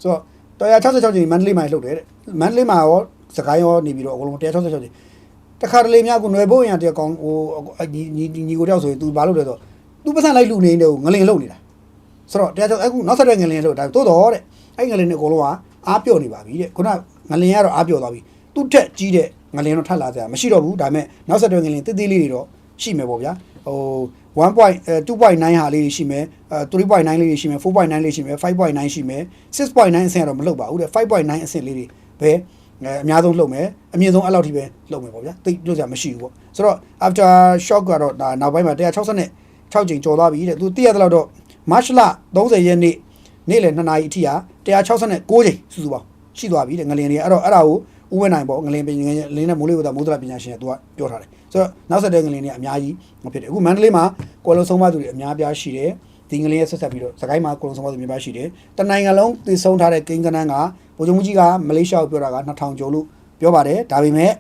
ဆိုတော့166ချိန်မန္တလေးမှာလှုပ်တယ်တဲ့မန္တလေးမှာရောစကိုင်းရောနေပြီးတော့အကုန်လုံး166ချိန်တခါတလေများကိုຫນွယ်ဘိုးရံတရကောင်ဟိုညီညီညီကိုတယောက်ဆိုရင် तू ဘာလုပ်လဲဆိုတော့ तू ပတ်စံလိုက်လူနေတယ်ကိုငလင်လှုပ်နေတာဆိုတော့တရားချုပ်အခုနောက်ဆက်တဲ့ငလင်လှုပ်တာတိုးတော့တဲ့အဲ့ငလင်တွေအကုန်လုံးကအားပြော့နေပါပြီတဲ့ခုန ငလင်ကတော့အားပြော့သွားပြီသူ့ထက်ကြီးတဲ့ငလင်တော့ထပ်လာစရာမရှိတော့ဘူးဒါပေမဲ့နောက်ဆက်တွဲငလင်တိတိလေးတွေတော့ရှိမယ်ပေါ့ဗျာဟို1.2.9ဟာလေးတွေရှိမယ်အဲ3.9လေးတွေရှိမယ်4.9လေးရှိမယ်5.9ရှိမယ်6.9အဆင့်ကတော့မလှုပ်ပါဘူးတဲ့5.9အဆင့်လေးတွေပဲအဲအများဆုံးလှုပ်မယ်အမြင့်ဆုံးအဲ့လောက်ထိပဲလှုပ်မယ်ပေါ့ဗျာတိတ်လို့စရာမရှိဘူးပေါ့ဆိုတော့ after shock ကတော့ဒါနောက်ပိုင်းမှာ160နဲ့6ချိန်ကျော်သွားပြီတဲ့သူသိရသလောက်တော့ March လ30ရက်နေ့နေ့လယ်2နာရီအထိဟာ169ချိန်စုစုပေါင်း ရှိသွားပြီတဲ့ငလင်တွေအဲ့တော့အဲ့ဒါကိုဥဝဲနိုင်ပေါ့ငလင်ပညာလင်းနဲ့မိုးလေဝသမိုးသလပညာရှင်ကသူကပြောထားတယ်ဆိုတော့နောက်ဆက်တဲ့ငလင်တွေအများကြီးမဖြစ်တယ်အခုမန္တလေးမှာကော်လုံဆုံးမသူတွေအများပြားရှိတယ်ဒီငလင်ရဲ့ဆက်ဆက်ပြီးတော့စကိုင်းမှာကော်လုံဆုံးမသူအများပြားရှိတယ်တနိုင်ငံလုံးတည်ဆုံးထားတဲ့ကိန်းကနန်းကဗိုလ်ချုပ်မှုကြီးကမလေးရှားကိုပြောတာက2000ကျော်လို့ပြောပါတယ်ဒါပေမဲ့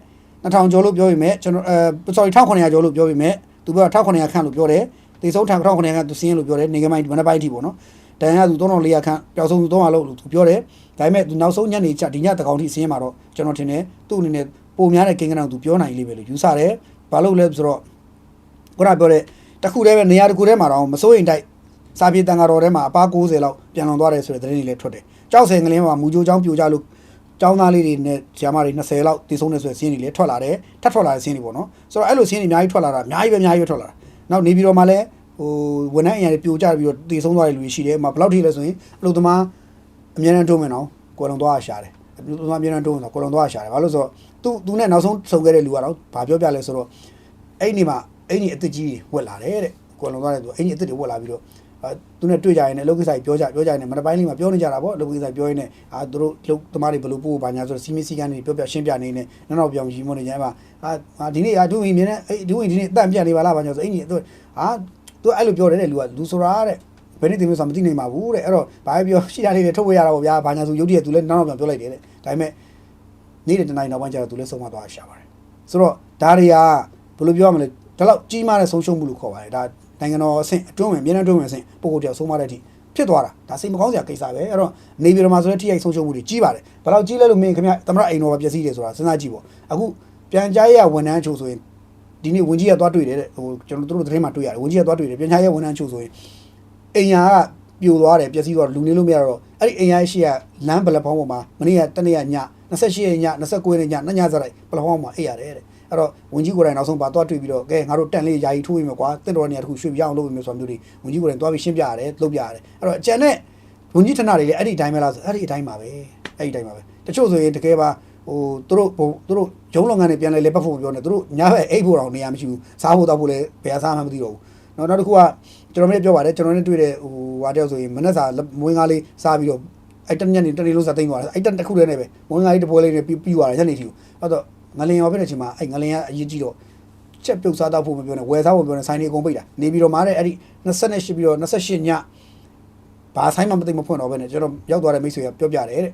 2000ကျော်လို့ပြောပေမဲ့ကျွန်တော်အဲ sorry 1900ကျော်လို့ပြောပေမဲ့သူပြော1900ခန့်လို့ပြောတယ်တည်ဆုံးထား1900ခန့်သူစင်းလို့ပြောတယ်နေကမိုင်းဒီမနက်ပိုင်းအထိပေါ့နော်တန်ရသူ3400ခန့်ပျောက်ဆုံးသူ300လို့သူပြောတယ် ဒါပေမဲ့သူနောက်ဆုံးညနေချဒီညတကောင်ထိစင်းမှာတော့ကျွန်တော်ထင်တယ်သူ့အနေနဲ့ပုံများတဲ့ကိန်းကနန်းကိုသူပြောနိုင်လိမ့်မယ်လို့ယူဆတယ်ဘာလို့လဲဆိုတော့ခုနပြောတဲ့တခုတည်းပဲနေရာတခုတည်းမှာတော့မစိုးရင်တိုက်စာပြေတန်ဃာတော်ထဲမှာအပါ90လောက်ပြန်လွန်သွားတယ်ဆိုတဲ့သတင်းတွေလည်းထွက်တယ်ကြောက်စင်ကလေးမှာမူကြိုးချောင်းပြိုကျလို့ကျောင်းသားလေးတွေနဲ့ဆရာမတွေ20လောက်တည်ဆုံးနေဆိုတဲ့ဆင်းတွေလည်းထွက်လာတယ်ထပ်ထွက်လာတဲ့ဆင်းတွေပေါ့နော်ဆိုတော့အဲ့လိုဆင်းတွေအများကြီးထွက်လာတာအများကြီးပဲအများကြီးပဲထွက်လာတာနောက်နေပြည်တော်မှာလည်းဟိုဝန်ထမ်းအရာတွေပြိုကျပြီးတော့တည်ဆုံးသွားတဲ့လူတွေရှိတယ်။မဘယ်လောက်ထိလဲဆိုရင်အလုပ်သမား အများနဲ့တွုံးမယ်နော်။ကိုယ်လုံးသွားရှာတယ်။အလုပ်သမားအများနဲ့တွုံးမယ်ဆိုကိုယ်လုံးသွားရှာတယ်။ဘာလို့ဆိုတော့သူသူနဲ့နောက်ဆုံးဆုံခဲ့တဲ့လူကတော့ဘာပြောပြလဲဆိုတော့အဲ့ဒီမှာအဲ့ဒီအစ်စ်ကြီးဝက်လာတယ်တဲ့။ကိုယ်လုံးသွားတဲ့သူအဲ့ဒီအစ်စ်တွေဝက်လာပြီးတော့အဲသူနဲ့တွေ့ကြရင်လည်းအလုပ်ကိစ္စကြီးပြောကြပြောကြရင်လည်းမနက်ပိုင်းလေးမှာပြောနေကြတာပေါ့အလုပ်ကိစ္စပြောရင်းနဲ့အာသူတို့အလုပ်သမားတွေဘယ်လိုပို့ပါညာဆိုတော့စီမင်းစီကန်းတွေပြောပြရှင်းပြနေနေနောက်နောက်ပြောင်းရီမွန်နေကြမှာအာဒီနေ့အာဒူဝင်မြင်နေအဲ့ဒူဝင်ဒီနေ့အတန့်ပြနေပါလားဘာညာဆိုအဲ့ဒီသူဟာသူအဲ့လိုပြောတယ်တဲ့လူကလူဆိုတာတဲ့ ဘယ်နေ့တင်လို့ဆိုမသိနိုင်ပါဘူးတဲ့အဲ့တော့ဘာပြောရှိတာလေးတွေထုတ်ဝေရတာပေါ့ဗျာဘာညာဆိုရုပ်တရက်သူလည်းနောက်နောက်ပြောလိုက်တယ်တဲ့ဒါပေမဲ့နေ့တနေ့နောက်ပိုင်းကျတော့သူလည်းဆုံးမသွားရှာပါတယ်ဆိုတော့ဒါတွေကဘယ်လိုပြောရမလဲဒါတော့ကြီးမားတဲ့ဆုံးရှုံးမှုလို့ခေါ်ပါတယ်ဒါနိုင်ငံတော်အဆင့်အတွင်းဝင်ပြည်နယ်အတွင်းဝင်အဆင့်ပုံကိုတယောက်ဆုံးမတဲ့အထိဖြစ်သွားတာဒါစိတ်မကောင်းစရာကိစ္စပဲအဲ့တော့နေပြည်တော်မှာဆိုတဲ့ထိရိုက်ဆုံးရှုံးမှုတွေကြီးပါတယ်ဘယ်တော့ကြီးလဲလို့မင်းခင်ဗျသမရအိမ်တော်ပဲပျက်စီးတယ်ဆိုတာစဉ်းစားကြည့်ပေါ့အခုပြန်ကြားရဝန်ထမ်းချို့ဆိုရင်ဒီနေ့ဝင်ကြီးကသွားတွေ့တယ်တဲ့ဟိုကျွန်တော်တို့သတင်းမှာတွေ့ရတယ်ဝင်ကြီးကသွားတွေ့တယ်ပြန်ကြားရဝန်ထမ်းချို့ဆိုရင် အိမ်ယာကပြိုသွားတယ်ပျက်စီးသွားလူနေလို့မရတော့အဲ့ဒီအိမ်ယာရှိကလမ်းပလက်ဖောင်းပေါ်မှာမနေ့ကတနေ့ကည28ရက်ည29ရက်ညညညစရိုက်ပလက်ဖောင်းမှာအိပ်ရတယ်တဲ့အဲ့တော့ဝင်ကြီးကိုယ်တိုင်နောက်ဆုံးပါသွားတွေ့ပြီးတော့ကဲငါတို့တန်လေးယာယီထိုးပြီးမယ်ကွာတင့်တော်နေရာတစ်ခုရွှေ့ပြအောင်လုပ်ပြီးမယ်ဆိုတာမျိုးတွေဝင်ကြီးကိုယ်တိုင်သွားပြီးရှင်းပြရတယ်လုပ်ပြရတယ်အဲ့တော့အကျန်တဲ့ဝင်ကြီးဌာနတွေလည်းအဲ့ဒီအတိုင်းပဲလားဆိုအဲ့ဒီအတိုင်းပါပဲအဲ့ဒီအတိုင်းပါပဲတချို့ဆိုရင်တကယ်ပါဟိုသူတို့သူတို့ရုံးလုပ်ငန်းတွေပြန်လဲလဲပတ်ဖို့ပြောနေသူတို့ညဘက်အိတ်ဖို့တော့နေရာမရှိဘူးစားဖို့တောက်ဖို့လည်းဘယ်စားမှမသိတော့ဘူးနောက်နောက်တစ်ခုက ကျွန်တော်မျိုးပြောပါတယ်ကျွန်တော်နဲ့တွေ့တဲ့ဟိုဟာတယောက်ဆိုရင်မနေ့စာမွေးငါးလေးစားပြီးတော့အဲ့တညက်နေတနေ့လုံးစားသိမ်းသွားတယ်အဲ့တတစ်ခုတည်းနဲ့ပဲမွေးငါးလေးတစ်ပွဲလေးနဲ့ပြီးပြီးသွားတယ်ညနေထီကိုအဲ့တော့ငလင်ရောပဲတဲ့ချိန်မှာအဲ့ငလင်ကအရေးကြီးတော့ချက်ပြုတ်စားတော့ဖို့မပြောနဲ့ဝယ်စားဖို့ပြောနေဆိုင်နေအကုန်ပိတ်တာနေပြီးတော့မားတဲ့အဲ့ဒီ28ပြီးတော့28ညဘာဆိုင်မှမသိမဖွင့်တော့ပဲနဲ့ကျွန်တော်ရောက်သွားတဲ့မိတ်ဆွေကပြောပြတယ်တဲ့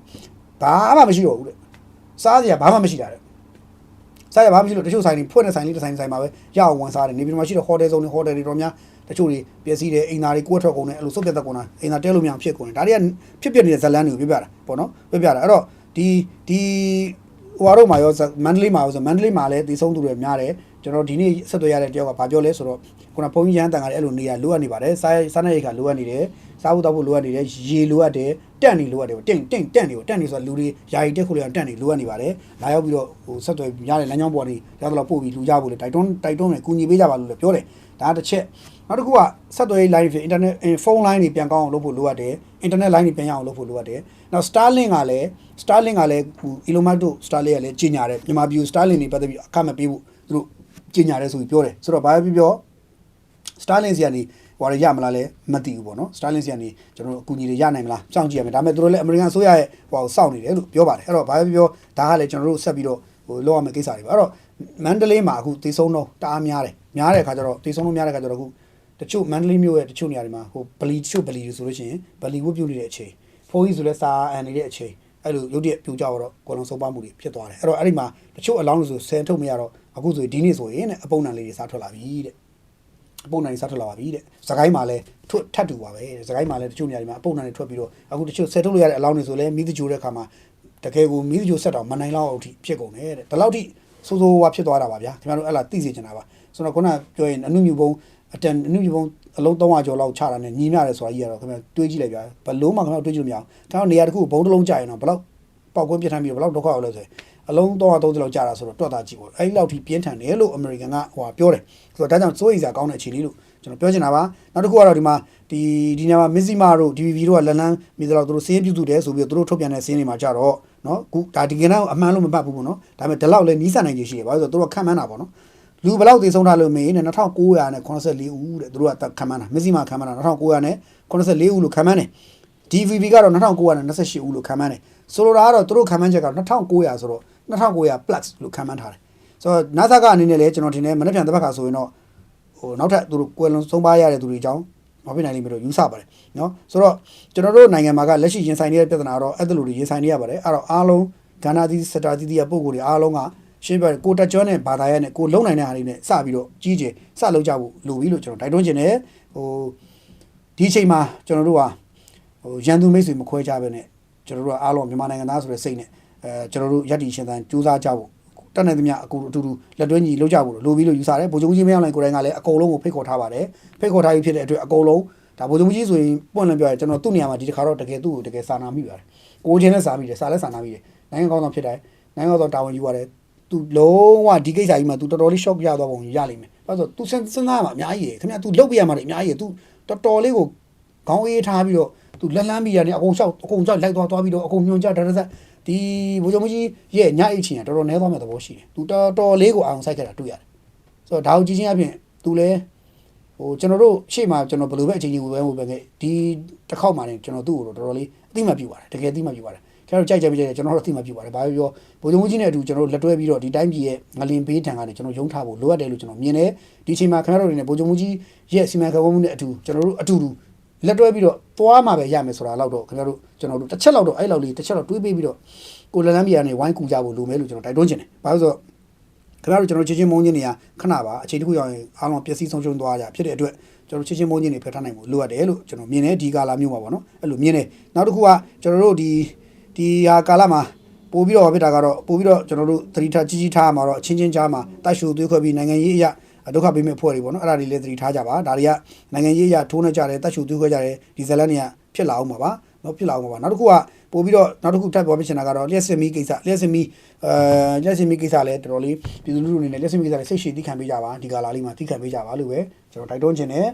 ဘာမှမရှိတော့ဘူးတဲ့စားစရာဘာမှမရှိတာတဲ့ စားရဘာမှမရှိလို့တချို့ဆိုင်တွေဖွင့်တဲ့ဆိုင်လေးတစ်ဆိုင်ဆိုင်မှာပဲရအောင်ဝန်စားတယ်နေပြည်တော်မှာရှိတဲ့ဟိုတယ်စုံတွေဟိုတယ်တွေတော်များတချို့တွေပျက်စီးတယ်အိမ်သားတွေကိုယ်ထွက်ကုန်တယ်အဲ့လိုစုပ်ပြတ်သက်ကုန်တာအိမ်သားတဲလို့မရအောင်ဖြစ်ကုန်တယ်ဒါတွေကဖြစ်ပြနေတဲ့ဇလန်းတွေကိုပြောပြတာပေါ့နော်ပြောပြတာအဲ့တော့ဒီဒီဟိုဟာတို့မှာရောမန္တလေးမှာရောဆိုမန္တလေးမှာလည်းတည်ဆုံးသူတွေများတယ်ကျွန်တော်ဒီနေ့ဆက်သွယ်ရတဲ့တယောက်ကဘာပြောလဲဆိုတော့ခုနဘုန်းကြီးရန်တန်ကလည်းအဲ့လိုနေရလိုအပ်နေပါတယ်စားစားနေရိတ်ခါလိုအပ်နေတယ် စားဖို့တောက်ဖို့လိုအပ်နေတယ်ရေလိုအပ်တယ်တက်နေလိုအပ်တယ်တင့်တင့်တက်နေကိုတက်နေဆိုတာလူတွေယာယီတက်ခုလေးအောင်တက်နေလိုအပ်နေပါတယ်လာရောက်ပြီးတော့ဟိုဆက်သွယ်ရတဲ့လမ်းကြောင်းပေါ်နေရတော့ပို့ပြီးလူကြဖို့လေတိုက်တွန်းတိုက်တွန်းနဲ့ကူညီပေးကြပါလို့လည်းပြောတယ်ဒါတစ်ချက်နောက်တစ်ခုကဆက်သွယ်ရေး line ဖြစ် internet ဖုန်း line တွေပြန်ကောင်းအောင်လုပ်ဖို့လိုအပ်တယ် internet line တွေပြန်ရအောင်လုပ်ဖို့လိုအပ်တယ်နောက် Starlink ကလည်း Starlink ကလည်းဟို Elon Musk တို့ Starlink ကလည်းကြီးညာတယ်မြန်မာပြည် Starlink တွေပတ်သက်ပြီးအခမဲ့ပေးဖို့သူတို့ကြီးညာတယ်ဆိုပြီးပြောတယ်ဆိုတော့ဘာပဲပြောပြော Starlink စီကနေ ဟိုရရမလားလဲမသိဘူးပေါ့နော် Starlink ဆီကနေကျွန်တော်တို့အကူအညီတွေရနိုင်မလားစောင့်ကြည့်ရမယ်ဒါပေမဲ့သူတို့လည်း American အစိုးရရဲ့ဟိုစောင့်နေတယ်လို့ပြောပါတယ်အဲ့တော့ဘာပဲပြောဒါကလည်းကျွန်တော်တို့ဆက်ပြီးတော့ဟိုလောက်ရမယ့်ကိစ္စတွေပါအဲ့တော့မန္တလေးမှာအခုတေဆုံးတော့တအားများတယ်များတဲ့အခါကျတော့တေဆုံးတော့များတဲ့အခါကျတော့အခုတချို့မန္တလေးမြို့ရဲ့တချို့နေရာတွေမှာဟိုဗလီတချို့ဗလီတွေဆိုလို့ရှိရင်ဗလီဝတ်ပြုနေတဲ့အချိန်ဖုန်းကြီးဆိုလဲစာအန်နေတဲ့အချိန်အဲ့လိုရုပ်တရက်ပြူကြတော့ကိုလုံးဆုံးပါမှုတွေဖြစ်သွားတယ်အဲ့တော့အဲ့ဒီမှာတချို့အလောင်းတွေဆိုဆယ်ထုတ်မရတော့အခုဆိုဒီနေ့ဆိုရင်တဲ့အပုံနံလေးတွေစားထွက်လာပြီတဲ့ အပုံနံတွေစားထွက်လာပါပြီတဲ့စကိုင်းမှာလည်းထွက်ထပ်တူပါပဲတဲ့စကိုင်းမှာလည်းတချို့နေရာတွေမှာအပုံနံတွေထွက်ပြီးတော့အခုတချို့ဆယ်ထုတ်လို့ရတဲ့အလောင်းတွေဆိုလဲမိသကြိုတဲ့အခါမှာတကယ်ကိုမိသကြိုဆက်တော့မနိုင်လောက်အောင်ထိဖြစ်ကုန်တယ်တဲ့ဒီလောက်ထိဆိုးဆိုးဝါးဖြစ်သွားတာပါဗျာခင်ဗျားတို့အဲ့လားသိစေချင်တာပါဆိုတော့ခုနပြောရင်အနုမြူပုံအတန်အနုမြူပုံအလုံး300ကျော်လောက်ချတာနဲ့ညီးမြတယ်ဆိုတာကြီးကတော့ခင်ဗျာတွေးကြည့်လိုက်ဗျာဘလုံးမှခင်ဗျာတွေးကြည့်လို့မရအောင်ဒါတော့နေရာတစ်ခုဘုံတစ်လုံးကြာရင်တော့ဘလောက်ပောက်ကွင်းပြတ်ထမ်းပြီးတော့ဘလောက်ဒုက္ခရောက်လဲဆိုရင် အလုံး330လောက်ကြာတာဆိုတော့တွက်တာကြည့်ပေါ့အဲ့ဒီလောက်ထိပြင်းထန်တယ်လို့အမေရိကန်ကဟိုပြောတယ်ဆိုတော့ဒါကြောင့်စိုးရိမ်စရာကောင်းတဲ့အခြေအနေလို့ကျွန်တော်ပြောချင်တာပါနောက်တစ်ခုကတော့ဒီမှာဒီဒီညမှာမစ်စီမာတို့ DVV တို့ကလက်လန်းမိသလောက်တို့စင်းပြုစုတယ်ဆိုပြီးတော့တို့ထုတ်ပြန်တဲ့စင်းတွေမှာကြတော့နော်ခုဒါဒီကနေ့အမှန်လို့မပတ်ဘူးပေါ့နော်ဒါပေမဲ့ဒီလောက်လဲနီးစပ်နိုင်ခြေရှိတယ်ဘာလို့လဲဆိုတော့တို့ကခံမှန်းတာပေါ့နော်လူဘယ်လောက်သေဆုံးထားလို့မေးနေ2984နဲ့84ဦးတဲ့သူတို့ကခံမှန်းတာမက်ဆီမာခံမှန်းတာ2900နဲ့84ဦးလို့ခံမှန်းတယ် DVB ကတော့2928ဦးလို့ခံမှန်းတယ်ဆိုလိုတာကတော့သူတို့ခံမှန်းချက်က2900ဆိုတော့ 2900 plus လို့ခံမှန်းထားတယ်ဆိုတော့ NASA ကအနေနဲ့လည်းကျွန်တော်ထင်တယ်မနေ့ပြန်တစ်ပတ်ခါဆိုရင်တော့ဟိုနောက်ထပ်သူတို့ကွယ်လွန်ဆုံးပါရတဲ့သူတွေအကြောင်းမဖြစ်နိုင်လိမ့်မယ်လို့ယူဆပါတယ်เนาะဆိုတော့ကျွန်တော်တို့နိုင်ငံမှာကလက်ရှိရင်ဆိုင်နေတဲ့ပြဿနာကတော့အဲ့ဒါလိုတွေရင်ဆိုင်နေရပါတယ်အဲ့တော့အားလုံးကဏ္ဍသီးစတာသီးသီးရပုံကိုယ်တွေအားလုံးက ရှင်းပြတယ်ကိုတက်ကျွမ်းတဲ့ဘာသာရပ်နဲ့ကိုလုံနိုင်တဲ့ဟာတွေနဲ့စပြီးတော့ကြီးကျယ်စလုပ်ကြဖို့လိုပြီလို့ကျွန်တော်တိုက်တွန်းချင်တယ်ဟိုဒီအချိန်မှာကျွန်တော်တို့ကဟိုရန်သူမိတ်ဆွေမခွဲကြဘဲနဲ့ကျွန်တော်တို့ကအားလုံးမြန်မာနိုင်ငံသားဆိုတဲ့စိတ်နဲ့ အဲကျွန်တော်တို့ယက်တီရှင်သန်စူးစမ်းကြဖို့တက်နေသမျှအကူအတူတူလက်တွဲညီလုပ်ကြဖို့လိုပြီလို့ယူဆတယ်ဗိုလ်ချုပ်ကြီးမင်းအောင်လှိုင်ကိုယ်တိုင်ကလည်းအကုန်လုံးကိုဖိတ်ခေါ်ထားပါတယ်ဖိတ်ခေါ်ထားပြီးဖြစ်တဲ့အတွက်အကုန်လုံးဒါဗိုလ်ချုပ်ကြီးဆိုရင်ပွင့်လင်းပြောရကျွန်တော်သူ့နေရာမှာဒီတစ်ခါတော့တကယ်သူ့ကိုတကယ်စာနာမိပါတယ်ကိုချင်းနဲ့စာမိတယ်စာလည်းစာနာမိတယ်နိုင်ငံကောင်းဆောင်ဖြစ်တယ်နိုင်ငံကောင်းဆောင်တာဝန်ယူရတယ် तू လုံးဝဒီကိစ္စကြီးမှာ तू တော်တော်လေး shock ပြသွားပုံရလိမ့်မယ်။ဘာလို့ဆို तू စဉ်းစားမှာအများကြီးရယ်ခင်ဗျာ तू လုတ်ပြရမှာတွေအများကြီးရယ် तू တော်တော်လေးကိုခေါင်းအေးထားပြီးတော့ तू လက်လန်းပြီးရတယ်အကုန်လျှောက်အကုန်လျှောက်လိုက်သွားသွားပြီးတော့အကုန်ညွန်ကြတရဆက် ဒီဘိုးချုပ်မကြီးရဲ့ညအိတ်ချင်ကတော်တော်နဲသွားမဲ့သဘောရှိတယ်။ तू တော်တော်လေးကိုအောင်ဆိုင်ခဲ့တာတွေ့ရတယ်။ဆိုတော့ဒါကိုကြည့်ချင်းအပြင် तू လည်းဟိုကျွန်တော်တို့ရှေ့မှာကျွန်တော်ဘယ်လိုပဲအချိန်ကြီးဝယ်ဝယ်ပဲခဲ့ဒီတစ်ခေါက်မှလည်းကျွန်တော်သူ့ကိုတော်တော်လေးအသိမှတ်ပြုပါတယ်တကယ်အသိမှတ်ပြုပါတယ်ကျွန်တော်ကြိုက်ကြမကြိုက်ကျွန်တော်တို့အသိမှတ်ပြုပါတယ်ဘာပြောပြောဘိုးချုပ်ကြီးနဲ့အတူကျွန်တော်တို့လက်တွဲပြီးတော့ဒီတိုင်းပြည်ရဲ့ငလင်ဘေးထံကနေကျွန်တော်ရုံးထားဖို့လိုအပ်တယ်လို့ကျွန်တော်မြင်တယ်ဒီအချိန်မှာခင်ဗျားတို့တွေနဲ့ဘိုးချုပ်ကြီးရဲ့စီမံခန့်ခွဲမှုနဲ့အတူကျွန်တော်တို့အတူတူ လက်တွဲပြီးတော့သွားမှာပဲရမယ်ဆိုတာတော့ခင်ဗျားတို့ကျွန်တော်တို့တစ်ချက်လောက်တော့အဲ့လောက်လေးတစ်ချက်လောက်တွေးပေးပြီးတော့ကိုလလန်းပြည်ကနေဝိုင်းကူကြဖို့လိုမယ်လို့ကျွန်တော်တိုက်တွန်းချင်တယ်ဘာလို့ဆိုတော့ခင်ဗျားတို့ကျွန်တော်ချင်းချင်းမုန်းချင်းတွေကခဏပါအချိန်တစ်ခုရောက်ရင်အားလုံးပျက်စီးဆုံးရှုံးသွားကြဖြစ်တဲ့အတွက်ကျွန်တော်ချင်းချင်းမုန်းချင်းတွေဖယ်ထားနိုင်ဖို့လိုအပ်တယ်လို့ကျွန်တော်မြင်တယ်ဒီကာလာမျိုးမှာပေါ့နော်အဲ့လိုမြင်တယ်နောက်တစ်ခုကကျွန်တော်တို့ဒီဒီဟာကာလာမှာပို့ပြီးတော့ဖြစ်တာကတော့ပို့ပြီးတော့ကျွန်တော်တို့သတိထားကြီးကြီးထားမှာတော့အချင်းချင်းကြားမှာတိုက်ရှူသွေးခွဲပြီးနိုင်ငံရေးအရာ ဒုက္ခပေးမဲ့ဖွဲ့တွေပေါ့နော်အဲ့ဒါတွေလည်းသတိထားကြပါဒါတွေကနိုင်ငံရေးအရာထိုးနေကြတယ်တိုက်ရှူသွေးခွဲကြတယ်ဒီဇလန်တွေကဖြစ်လာအောင်ပါပါနော်ဖြစ်လာအောင်ပါပါနောက်တစ်ခုကပို့ပြီးတော့နောက်တစ်ခုထပ်ပေါ်ပြချင်တာကတော့လျှက်စင်မီကိစ္စလျှက်စင်မီအဲလျှက်စင်မီကိစ္စလည်းတော်တော်လေးပြည်သူလူထုအနေနဲ့လျှက်စင်မီကိစ္စလည်းစိတ်ရှည်သိခံပေးကြပါဒီကာလာလေးမှာသိခံပေးကြပါလို့ပဲကျွန်တော်တိုက်တွန်းချင်တယ်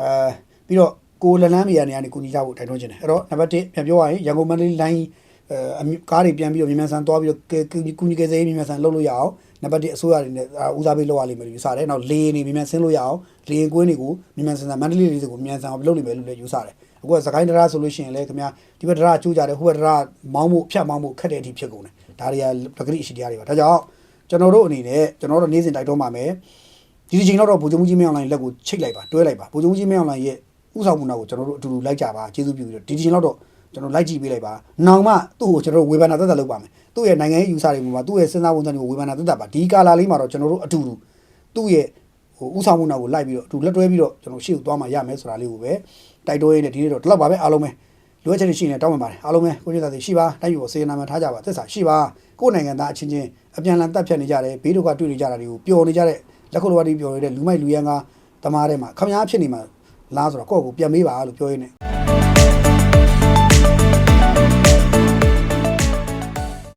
အဲပြီးတော့ကိုလလန်းမီယာနေကနေကူညီကြဖို့တိုက်တွန်းချင်တယ်အဲ့တော့နံပါတ်1ပြန်ပြောရရင်ရန်ကုန်မန္တလေးလိုင်းအဲအမြကားတွေပြန်ပြီးတော့မြန်မြန်ဆန်သွားပြီးတော့ကူညီကယ်ဆယ်ရေးမြန်မြန်ဆန်လုပ်လို့ရအောင် နံပါတ်1အစိုးရတွေနဲ့ဦးစားပေးလုပ်ရလိမ့်မယ်လို့ယူဆတယ်နောက်လေနေမြန်မြန်ဆင်းလို့ရအောင်လေကွင်းတွေကိုမြန်မြန်ဆန်ဆန်မန္တလေးလေးတွေကိုမြန်ဆန်အောင်လုပ်လိမ့်မယ်လို့လည်းယူဆတယ်အခုကစကိုင်းတရားဆိုလို့ရှိရင်လည်းခင်ဗျာဒီဘက်တရားကျိုးကြတယ်ဟိုဘက်တရားမောင်းဖို့ဖြတ်မောင်းဖို့ခက်တဲ့အထိဖြစ်ကုန်တယ်ဒါတွေကပဂရိအရှိတရားတွေပါဒါကြောင့်ကျွန်တော်တို့အနေနဲ့ကျွန်တော်တို့နေ့စဉ်တိုက်တွန်းပါမယ်ဒီဒီချိန်တော့ဗိုလ်ချုပ်မှုကြီးမင်းအောင်လိုင်းလက်ကိုချိတ်လိုက်ပါတွဲလိုက်ပါဗိုလ်ချုပ်မှုကြီးမင်းအောင်လိုင်းရဲ့ဥဆောင်မှုနောက်ကိုကျွန်တော်တို့အတူတူလိုက်ကြပါကျေးဇူးပြုပြီးတော့ဒီဒီချိန်တော့ ကျွန်တော်လိုက်ကြည့်ပေးလိုက်ပါ။နောင်မှသူ့ကိုကျွန်တော်တို့ဝေဖန်တာသက်သက်လုပ်ပါမယ်။သူ့ရဲ့နိုင်ငံရေးယူဆတွေမှာသူ့ရဲ့စဉ်းစားပုံစံတွေကိုဝေဖန်တာသက်သက်ပါ။ဒီကာလာလေးမှာတော့ကျွန်တော်တို့အတူတူသူ့ရဲ့ဟိုဥဆောင်မှုနောက်ကိုလိုက်ပြီးတော့အတူလက်တွဲပြီးတော့ကျွန်တော်ရှေ့ကိုသွားမှရမယ်ဆိုတာလေးကိုပဲတိုက်တွန်းရင်းနဲ့ဒီနေ့တော့ဒီလောက်ပါပဲအားလုံးပဲလိုအပ်ချက်တွေရှိနေတောင်းပန်ပါတယ်အားလုံးပဲကိုကြီးသားတွေရှိပါတိုက်ယူကိုစေနာမှထားကြပါသက်စာရှိပါကိုယ်နိုင်ငံသားအချင်းချင်းအပြန်အလှန်တက်ဖြတ်နေကြတယ်ဘေးဒုက္ခတွေ့နေကြတာတွေကိုပျော်နေကြတဲ့လက်ခုပ်လိုဝါဒီပျော်နေတဲ့လူမိုက်လူရန်ကတမားထဲမှာခမားဖြစ်နေမှာလားဆိုတော့ကိုယ့်ကိုပြန်မေးပါလို့ပြောရင်းနဲ့